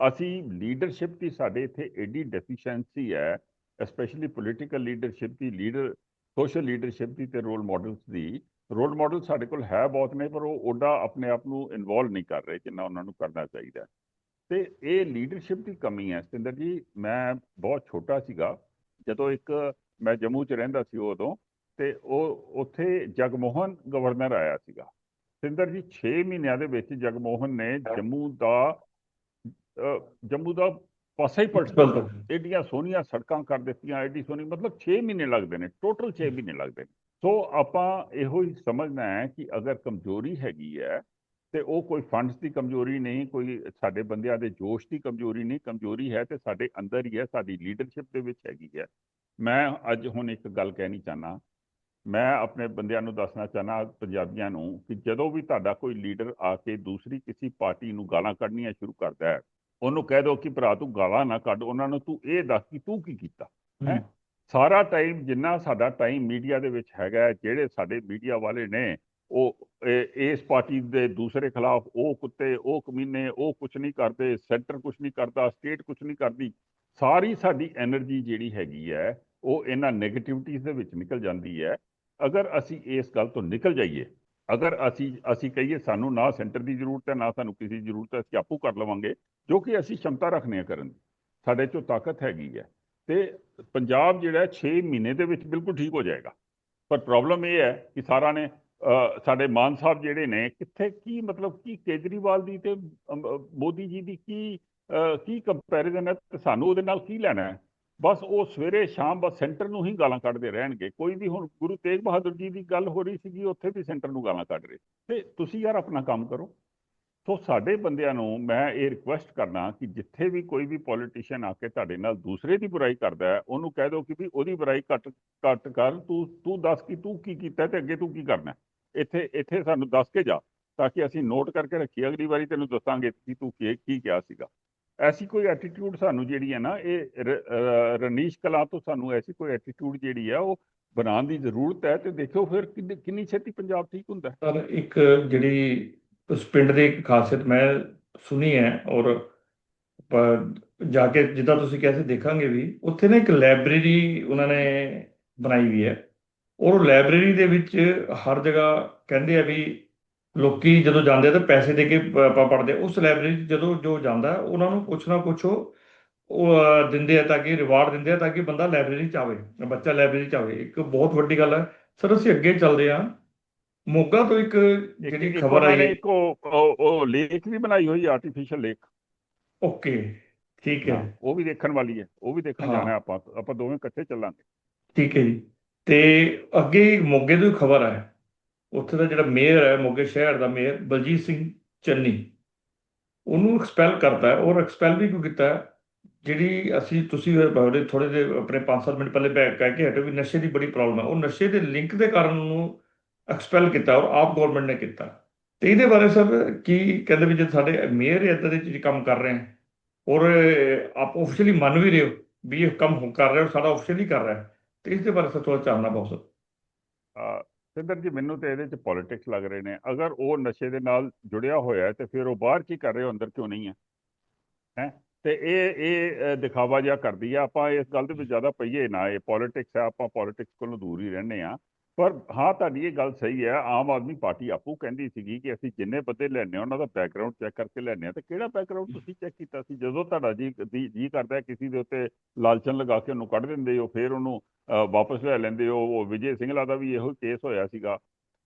ਅਸੀਂ ਲੀਡਰਸ਼ਿਪ ਦੀ ਸਾਡੇ ਇੱਥੇ ਐਡੀ ਡੈਫੀਸ਼ੀਐਂਸੀ ਹੈ ਸਪੈਸ਼ਲੀ ਪੋਲੀਟੀਕਲ ਲੀਡਰਸ਼ਿਪ ਦੀ ਲੀਡਰ ਸੋਸ਼ਲ ਲੀਡਰਸ਼ਿਪ ਦੀ ਤੇ ਰੋਲ ਮਾਡਲਸ ਦੀ। ਰੋਲ ਮਾਡਲ ਸਾਡੇ ਕੋਲ ਹੈ ਬਹੁਤ ਨੇ, ਪਰ ਉਹ ਓਡਾ ਆਪਣੇ ਆਪ ਨੂੰ ਇਨਵੋਲਵ ਨਹੀਂ ਕਰ ਰਹੇ ਜਿੰਨਾ ਉਹਨਾਂ ਨੂੰ ਕਰਨਾ ਚਾਹੀਦਾ ਹੈ। ਤੇ ਇਹ ਲੀਡਰਸ਼ਿਪ ਦੀ ਕਮੀ ਹੈ। ਸਤਿੰਦਰ ਜੀ ਮੈਂ ਬਹੁਤ ਛੋਟਾ ਸੀਗਾ। ਜਦੋਂ ਇੱਕ, ਮੈਂ ਜੰਮੂ 'ਚ ਰਹਿੰਦਾ ਸੀ ਉਦੋਂ ਤੇ ਉਹ ਉੱਥੇ ਜਗਮੋਹਨ ਗਵਰਨਰ ਆਇਆ ਸੀਗਾ। ਸਤਿੰਦਰ ਜੀ 6 ਮਹੀਨਿਆਂ ਦੇ ਵਿੱਚ ਜਗਮੋਹਨ ਨੇ ਜੰਮੂ ਦਾ ਜੰਮੂ ਦਾ ਪਾਸਾ ਹੀ ਪਲਟ ਏਡੀਆਂ ਸੋਹਣੀਆਂ ਸੜਕਾਂ ਕਰ ਦਿੱਤੀਆਂ ਏਡੀ ਸੋਹਣੀ ਮਤਲਬ 6 ਮਹੀਨੇ ਲੱਗਦੇ ਨੇ ਟੋਟਲ 6 ਮਹੀਨੇ ਲੱਗਦੇ ਨੇ। ਸੋ ਆਪਾਂ ਇਹੋ ਹੀ ਸਮਝਣਾ ਹੈ ਕਿ ਅਗਰ ਕਮਜ਼ੋਰੀ ਹੈਗੀ ਹੈ ਤੇ ਉਹ ਕੋਈ ਫੰਡਸ ਦੀ ਕਮਜ਼ੋਰੀ ਨਹੀਂ ਕੋਈ ਸਾਡੇ ਬੰਦਿਆਂ ਦੇ ਜੋਸ਼ ਦੀ ਕਮਜ਼ੋਰੀ ਨਹੀਂ। ਕਮਜ਼ੋਰੀ ਹੈ ਤੇ ਸਾਡੇ ਅੰਦਰ ਹੀ ਹੈ ਸਾਡੀ ਲੀਡਰਸ਼ਿਪ ਦੇ ਵਿੱਚ ਹੈਗੀ ਹੈ। ਮੈਂ ਅੱਜ ਹੁਣ ਇੱਕ ਗੱਲ ਕਹਿਣੀ ਚਾਹਨਾ ਮੈਂ ਆਪਣੇ ਬੰਦਿਆਂ ਨੂੰ ਦੱਸਣਾ ਚਾਹਨਾ ਪੰਜਾਬੀਆਂ ਨੂੰ ਕਿ ਜਦੋਂ ਵੀ ਤੁਹਾਡਾ ਕੋਈ ਲੀਡਰ ਆ ਕੇ ਦੂਸਰੀ ਕਿਸੇ ਪਾਰਟੀ ਨੂੰ ਗਾਲਾਂ ਕੱਢਣੀਆਂ ਸ਼ੁਰੂ ਕਰਦਾ ਹੈ ਉਹਨੂੰ ਕਹਿ ਦਿਓ ਕਿ ਭਰਾ ਤੂੰ ਗਾਲਾਂ ਨਾ ਕੱਢ ਉਹਨਾਂ ਨੂੰ ਤੂੰ ਇਹ ਦੱਸ ਕਿ ਤੂੰ ਕੀ ਕੀਤਾ ਹੈ? ਸਾਰਾ ਟਾਈਮ ਜਿੰਨਾ ਸਾਡਾ ਟਾਈਮ ਮੀਡੀਆ ਦੇ ਵਿੱਚ ਹੈਗਾ ਜਿਹੜੇ ਸਾਡੇ ਮੀਡੀਆ ਵਾਲੇ ਨੇ ਉਹ ਇਸ ਪਾਰਟੀ ਦੇ ਦੂਸਰੇ ਖਿਲਾਫ ਉਹ ਕੁੱਤੇ ਉਹ ਕਮੀਨੇ ਉਹ ਕੁਝ ਨਹੀਂ ਕਰਦੇ ਸੈਂਟਰ ਕੁਝ ਨਹੀਂ ਕਰਦਾ ਸਟੇਟ ਕੁਝ ਨਹੀਂ ਕਰਦੀ ਸਾਰੀ ਸਾਡੀ એનર્ਜੀ ਜਿਹੜੀ ਹੈਗੀ ਹੈ ਉਹ ਇਹਨਾਂ 네ਗੇਟਿਵਿਟੀਜ਼ ਦੇ ਵਿੱਚ ਨਿਕਲ ਜਾਂਦੀ ਹੈ। ਅਗਰ ਅਸੀਂ ਇਸ ਗੱਲ ਤੋਂ ਨਿਕਲ ਜਾਈਏ, ਅਗਰ ਅਸੀਂ ਅਸੀਂ ਕਹੀਏ ਸਾਨੂੰ ਨਾ ਸੈਂਟਰ ਦੀ ਜ਼ਰੂਰਤ ਹੈ, ਨਾ ਸਾਨੂੰ ਕਿਸੇ ਦੀ ਜ਼ਰੂਰਤ ਹੈ, ਅਸੀਂ ਆਪੂ ਕਰ ਲਵਾਂਗੇ, ਜੋ ਕਿ ਅਸੀਂ ਸ਼ਮਤਾ ਰੱਖਨੇ ਆ ਕਰਨ ਦੀ। ਸਾਡੇ 'ਚੋਂ ਤਾਕਤ ਹੈਗੀ ਹੈ। ਤੇ ਪੰਜਾਬ ਜਿਹੜਾ 6 ਮਹੀਨੇ ਦੇ ਵਿੱਚ ਬਿਲਕੁਲ ਠੀਕ ਹੋ ਜਾਏਗਾ। ਪਰ ਪ੍ਰੋਬਲਮ ਇਹ ਹੈ ਕਿ ਸਾਰਾ ਨੇ ਸਾਡੇ ਮਾਨ ਸਾਹਿਬ ਜਿਹੜੇ ਨੇ, ਕਿੱਥੇ ਕੀ ਮਤਲਬ ਕੀ ਕੇਜਰੀਵਾਲ ਦੀ ਤੇ ਮੋਦੀ ਜੀ ਦੀ ਕੀ ਕੀ ਕੰਪੈਰੀਜ਼ਨ ਹੈ ਤੇ ਸਾਨੂੰ ਉਹਦੇ ਨਾਲ ਕੀ ਲੈਣਾ ਹੈ? ਬਸ ਉਹ ਸਵੇਰੇ ਸ਼ਾਮ ਬਸ ਸੈਂਟਰ ਨੂੰ ਹੀ ਗਾਲਾਂ ਕੱਢਦੇ ਰਹਿਣਗੇ। ਕੋਈ ਵੀ ਹੁਣ ਗੁਰੂ ਤੇਗ ਬਹਾਦਰ ਜੀ ਦੀ ਗੱਲ ਹੋ ਰਹੀ ਸੀਗੀ, ਉੱਥੇ ਵੀ ਸੈਂਟਰ ਨੂੰ ਗਾਲਾਂ ਕੱਢ ਰਹੇ। ਤੇ ਤੁਸੀਂ ਯਾਰ ਆਪਣਾ ਕੰਮ ਕਰੋ। ਸੋ ਸਾਡੇ ਬੰਦਿਆਂ ਨੂੰ ਮੈਂ ਇਹ ਰਿਕੁਐਸਟ ਕਰਨਾ ਕਿ ਜਿੱਥੇ ਵੀ ਕੋਈ ਵੀ ਪੋਲੀਟੀਸ਼ੀਅਨ ਆ ਕੇ ਤੁਹਾਡੇ ਨਾਲ ਦੂਸਰੇ ਦੀ ਬੁਰਾਈ ਕਰਦਾ ਹੈ, ਉਹਨੂੰ ਕਹਿ ਦਿਓ ਕਿ ਵੀ ਉਹਦੀ ਬੁਰਾਈ ਘੱਟ ਘੱਟ ਕਰ, ਤੂੰ ਤੂੰ ਦੱਸ ਕਿ ਤੂੰ ਕੀ ਕੀਤਾ ਤੇ ਅੱਗੇ ਤੂੰ ਕੀ ਕਰਨਾ ਇੱਥੇ ਇੱਥੇ ਸਾਨੂੰ ਦੱਸ ਕੇ ਜਾ, ਤਾਂ ਕਿ ਅਸੀਂ ਨੋਟ ਕਰਕੇ ਰੱਖੀਏ। ਅਗਲੀ ਵਾਰੀ ਤੈਨੂੰ ਦੱਸਾਂਗੇ ਕਿ ਤੂੰ ਕੀ ਕੀ ਕਿਹਾ ਸੀਗਾ। ਐਸੀ ਕੋਈ ਐਟੀਟਿਊਡ ਸਾਨੂੰ ਜਿਹੜੀ ਹੈ ਨਾ, ਇਹ ਰ- ਕਲਾ ਤੋਂ ਸਾਨੂੰ ਐਸੀ ਕੋਈ ਐਟੀਟਿਊਡ ਜਿਹੜੀ ਹੈ, ਉਹ ਬਣਾਉਣ ਦੀ ਜ਼ਰੂਰਤ ਹੈ ਤੇ ਦੇਖਿਓ ਫਿਰ ਕਿੰਨੀ ਛੇਤੀ ਪੰਜਾਬ ਠੀਕ ਹੁੰਦਾ ਸਰ, ਇੱਕ ਜਿਹੜੀ ਉਸ ਪਿੰਡ ਦੀ ਇੱਕ ਖਾਸੀਅਤ ਮੈਂ ਸੁਣੀ ਹੈ ਔਰ ਜਾ ਕੇ ਜਿੱਦਾਂ ਤੁਸੀਂ ਕਿਹਾ ਸੀ ਦੇਖਾਂਗੇ ਵੀ, ਉੱਥੇ ਨਾ ਇੱਕ ਲਾਇਬ੍ਰੇਰੀ ਉਹਨਾਂ ਨੇ ਬਣਾਈ ਵੀ ਹੈ ਔਰ ਉਹ ਲਾਇਬ੍ਰੇਰੀ ਦੇ ਵਿੱਚ ਹਰ ਜਗ੍ਹਾ ਕਹਿੰਦੇ ਆ ਵੀ ਲੋਕੀ ਜਦੋਂ ਜਾਂਦੇ ਆ ਤਾਂ ਪੈਸੇ ਦੇ ਕੇ ਪ- ਪੜ੍ਹਦੇ ਆ। ਉਸ ਲਾਇਬ੍ਰੇਰੀ ਜਦੋਂ ਜੋ ਜਾਂਦਾ ਉਹਨਾਂ ਨੂੰ ਕੁਛ ਨਾ ਕੁਛ ਉਹ ਦਿੰਦੇ ਆ ਤਾਂ ਕਿ ਰਿਵਾਰਡ ਦਿੰਦੇ ਆ ਤਾਂ ਕਿ ਬੰਦਾ ਲਾਇਬ੍ਰੇਰੀ 'ਚ ਆਵੇ ਬੱਚਾ ਲਾਇਬ੍ਰੇਰੀ 'ਚ ਆਵੇ। ਇੱਕ ਬਹੁਤ ਵੱਡੀ ਗੱਲ ਹੈ ਸਰ ਅਸੀਂ ਅੱਗੇ ਚੱਲਦੇ ਹਾਂ ਮੋਗਾ ਤੋਂ ਇੱਕ ਜਿਹੜੀ ਖਬਰ ਆਈ ਹੈ ਇੱਕ ਉਹ ਲੇਕ ਵੀ ਬਣਾਈ ਹੋਈ ਆਰਟੀਫੀਸ਼ੀਅਲ ਲੇਕ ਓਕੇ ਠੀਕ ਹੈ। ਉਹ ਵੀ ਦੇਖਣ ਵਾਲੀ ਹੈ। ਉਹ ਵੀ ਦੇਖਣ। ਜਾਣਾ ਆਪਾਂ। ਆਪਾਂ ਦੋਵੇਂ ਇਕੱਠੇ ਚੱਲਾਂਗੇ। ਠੀਕ ਹੈ ਜੀ। ਤੇ ਅੱਗੇ ਮੋਗੇ ਤੋਂ ਖਬਰ ਹੈ ਉੱਥੇ ਦਾ ਜਿਹੜਾ ਮੇਅਰ ਹੈ, ਮੋਗੇ ਸ਼ਹਿਰ ਦਾ ਮੇਅਰ ਬਲਜੀਤ ਸਿੰਘ ਚੰਨੀ, ਉਹਨੂੰ ਐਕਸਪੈਲ ਕਰਤਾ ਹੈ। ਔਰ ਐਕਸਪੈਲ ਵੀ ਕਿਉਂ ਕੀਤਾ ਹੈ? ਜਿਹੜੀ ਅਸੀਂ ਤੁਸੀਂ ਬਾਰੇ ਥੋੜੇ ਦੇ ਆਪਣੇ 5-7 ਮਿੰਟ ਪਹਿਲੇ ਬੈਕ ਕਹਿ ਕੇ ਹਟੇ ਵੀ ਨਸ਼ੇ ਦੀ ਬੜੀ ਪ੍ਰੋਬਲਮ ਹੈ। ਉਹ ਨਸ਼ੇ ਦੇ ਲਿੰਕ ਦੇ ਕਾਰਨ ਉਹਨੂੰ ਐਕਸਪੈਲ ਕੀਤਾ ਔਰ ਆਪ ਗਵਰਨਮੈਂਟ ਨੇ ਕੀਤਾ। ਤੇ ਇਹਦੇ ਬਾਰੇ ਸਭ ਕੀ ਕਹਿੰਦੇ ਵੀ ਜੇ ਸਾਡੇ ਮੇਅਰ ਇਦਾਂ ਦੇ ਚੀਜ਼ ਕੰਮ ਕਰ ਰਹੇ ਹਨ ਔਰ ਆਪ ਆਫੀਸ਼ੀਅਲੀ ਮੰਨ ਵੀ ਰਹੇ ਹੋ ਵੀ ਇਹ ਕੰਮ ਹੋ- ਕਰ ਰਹੇ ਹੋ ਸਾਡਾ ਆਫੀਸ਼ੀਅਲੀ ਕਰ ਰਿਹਾ ਹੈ, ਤੇ ਇਸ ਦੇ ਬਾਰੇ ਸਰ ਥੋੜਾ ਚਾਨਣਾ ਬਹੁਤ ਸਰ। ਸਿੰਦਰ ਜੀ, ਮੈਨੂੰ ਤੇ ਇਹਦੇ ਚ ਪੋਲਿਟਿਕਸ ਲੱਗ ਰਹੇ ਨੇ। ਅਗਰ ਉਹ ਨਸ਼ੇ ਦੇ ਨਾਲ ਜੁੜਿਆ ਹੋਇਆ ਤੇ ਫਿਰ ਉਹ ਬਾਹਰ ਕੀ ਕਰ ਰਹੇ ਅੰਦਰ ਕਿਉਂ ਨਹੀਂ ਹੈ? ਹੈ? ਤੇ ਇਹ ਇਹ ਦਿਖਾਵਾ ਜਿਹਾ ਕਰਦੀ ਆ। ਆਪਾਂ ਇਸ ਗੱਲ ਦੇ ਵਿੱਚ ਜ਼ਿਆਦਾ ਪਈਏ ਨਾ। ਇਹ ਪੋਲਿਟਿਕਸ ਹੈ, ਆਪਾਂ ਪੋਲਿਟਿਕਸ ਕੋਲੋਂ ਦੂਰ ਹੀ ਰਹਿੰਦੇ ਆ ਪਰ ਹਾਂ, ਤੁਹਾਡੀ ਇਹ ਗੱਲ ਸਹੀ ਹੈ, ਆਮ ਆਦਮੀ ਪਾਰਟੀ ਆਪੂ ਕਹਿੰਦੀ ਸੀਗੀ ਕਿ ਅਸੀਂ ਜਿੰਨੇ ਬੰਦੇ ਲੈਣੇ ਉਹਨਾਂ ਦਾ ਬੈਕਗ੍ਰਾਉਂਡ ਚੈੱਕ ਕਰਕੇ ਲੈਣੇ ਆ ਤੇ ਕਿਹੜਾ ਬੈਕਗ੍ਰਾਉਂਡ ਤੁਸੀਂ ਚੈੱਕ ਕੀਤਾ ਸੀ? ਜਦੋਂ ਤੁਹਾਡਾ ਜੀ ਜੀ ਜੀ ਕਰਦਾ ਕਿਸੇ ਦੇ ਉੱਤੇ ਲਾਲਚਨ ਲਗਾ ਕੇ ਉਹਨੂੰ ਕੱਢ ਦਿੰਦੇ ਹੋ, ਫਿਰ ਉਹਨੂੰ ਵਾਪਸ ਲੈ ਲੈਂਦੇ ਹੋ। ਉਹ ਵਿਜੇ ਸਿੰਘਲਾ ਦਾ ਵੀ ਇਹੋ ਕੇਸ ਹੋਇਆ ਸੀਗਾ।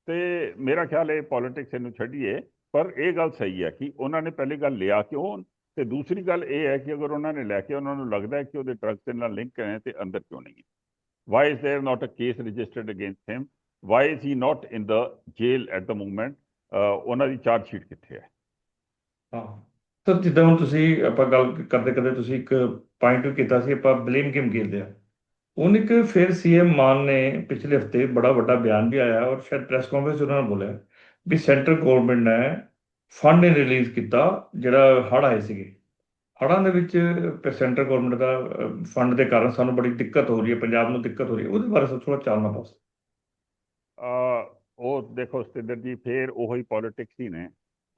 ਤੇ ਮੇਰਾ ਖਿਆਲ ਇਹ ਪੋਲਿਟਿਕਸ ਇਹਨੂੰ ਛੱਡੀਏ, ਪਰ ਇਹ ਗੱਲ ਸਹੀ ਹੈ ਕਿ ਉਹਨਾਂ ਨੇ ਪਹਿਲੀ ਗੱਲ ਲਿਆ ਕਿਉਂ? ਤੇ ਦੂਸਰੀ ਗੱਲ ਇਹ ਹੈ ਕਿ ਅਗਰ ਉਹਨਾਂ ਨੇ ਲੈ ਕੇ, ਉਹਨਾਂ ਨੂੰ ਲੱਗਦਾ ਕਿ ਉਹਦੇ ਡਰੱਗਸ ਦੇ ਨਾਲ ਲਿੰਕ ਹੈ ਤੇ ਅੰਦਰ ਕਿਉਂ ਨਹੀਂ? ਹੈ why is there not a case registered against him? Why is he not in the jail at the moment? Uh, ਉਹਨਾਂ ਦੀ ਚਾਰਜ ਸ਼ੀਟ ਕਿੱਥੇ ਹੈ? ਹਾਂ। ਸਰ, ਜਿੱਦਾਂ ਹੁਣ ਤੁਸੀਂ ਆਪਾਂ ਗੱਲ ਕਰਦੇ ਕਰਦੇ ਤੁਸੀਂ ਇੱਕ ਪੁਆਇੰਟ ਕੀਤਾ ਸੀ, ਆਪਾਂ ਬਲੇਮ ਗੇਮ ਖੇਡਦੇ ਆ? ਹੁਣ ਇੱਕ ਫਿਰ ਸੀਐਮ ਮਾਨ ਨੇ ਪਿਛਲੇ ਹਫ਼ਤੇ ਬੜਾ ਵੱਡਾ ਬਿਆਨ ਵੀ ਆਇਆ ਔਰ ਸ਼ਾਇਦ ਪ੍ਰੈਸ ਕਾਨਫਰੰਸ ਉਹਨਾਂ ਨੇ ਬੋਲਿਆ ਵੀ ਸੈਂਟਰ ਗਵਰਨਮੈਂਟ ਨੇ ਫੰਡ ਰਿਲੀਜ਼ ਕੀਤਾ ਜਿਹੜਾ ਹੜ ਆਏ ਸੀਗੇ। ਹੜਾਂ ਦੇ ਵਿੱਚ ਸੈਂਟਰ ਗਵਰਨਮੈਂਟ ਦਾ ਫੰਡ ਦੇ ਕਾਰਨ ਸਾਨੂੰ ਬੜੀ ਦਿੱਕਤ ਹੋ ਰਹੀ ਹੈ ਪੰਜਾਬ ਨੂੰ ਦਿੱਕਤ ਹੋ ਰਹੀ ਹੈ ਉਹਦੇ ਬਾਰੇ ਥੋੜਾ ਚਾਨਣਾ ਪਾਓ ਅ, ਉਹ ਦੇਖੋ ਸਤਿੰਦਰ ਜੀ ਫੇਰ ਉਹੀ ਪੋਲਿਟਿਕਸ ਹੀ ਨੇ।